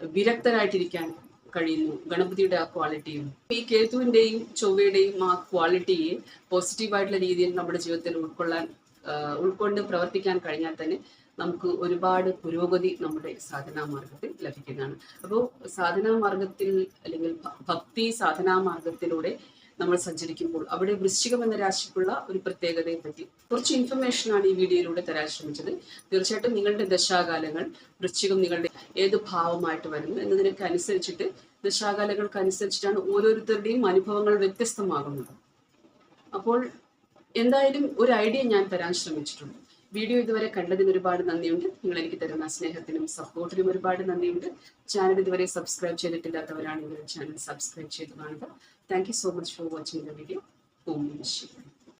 വിരക്തരായിട്ടിരിക്കാൻ കഴിയുന്നു ഗണപതിയുടെ ആ ക്വാളിറ്റിയും ഈ കേതുവിന്റെയും ചൊവ്വയുടെയും ആ ക്വാളിറ്റിയെ പോസിറ്റീവായിട്ടുള്ള രീതിയിൽ നമ്മുടെ ജീവിതത്തിൽ ഉൾക്കൊള്ളാൻ ഉൾക്കൊണ്ട് പ്രവർത്തിക്കാൻ കഴിഞ്ഞാൽ തന്നെ നമുക്ക് ഒരുപാട് പുരോഗതി നമ്മുടെ സാധനാ മാർഗത്തിൽ ലഭിക്കുന്നതാണ്. അപ്പോൾ സാധനാ മാർഗത്തിൽ അല്ലെങ്കിൽ ഭക്തി സാധനാ മാർഗത്തിലൂടെ നമ്മൾ സഞ്ചരിക്കുമ്പോൾ അവിടെ വൃശ്ചികം എന്ന രാശിക്കുള്ള ഒരു പ്രത്യേകതയെ പറ്റി കുറച്ച് ഇൻഫർമേഷൻ ആണ് ഈ വീഡിയോയിലൂടെ തരാൻ ശ്രമിച്ചത്. തീർച്ചയായിട്ടും നിങ്ങളുടെ ദശാകാലങ്ങൾ വൃശ്ചികം നിങ്ങളുടെ ഏത് ഭാവമായിട്ട് വരുന്നു എന്നതിനൊക്കെ അനുസരിച്ചിട്ട് ദശാകാലങ്ങൾക്ക് അനുസരിച്ചിട്ടാണ് ഓരോരുത്തരുടെയും അനുഭവങ്ങൾ വ്യത്യസ്തമാകുന്നത്. അപ്പോൾ എന്തായാലും ഒരു ഐഡിയ ഞാൻ തരാൻ ശ്രമിച്ചിട്ടുണ്ട്. വീഡിയോ ഇതുവരെ കണ്ടതിന് ഒരുപാട് നന്ദിയുണ്ട്. നിങ്ങൾ എനിക്ക് തരുന്ന സ്നേഹത്തിനും സപ്പോർട്ടിനും ഒരുപാട് നന്ദിയുണ്ട്. ചാനൽ ഇതുവരെ സബ്സ്ക്രൈബ് ചെയ്തിട്ടില്ലാത്തവരാണെങ്കിൽ ചാനൽ സബ്സ്ക്രൈബ് ചെയ്ത് കാണുക. Thank you so much for watching the video. Om Namah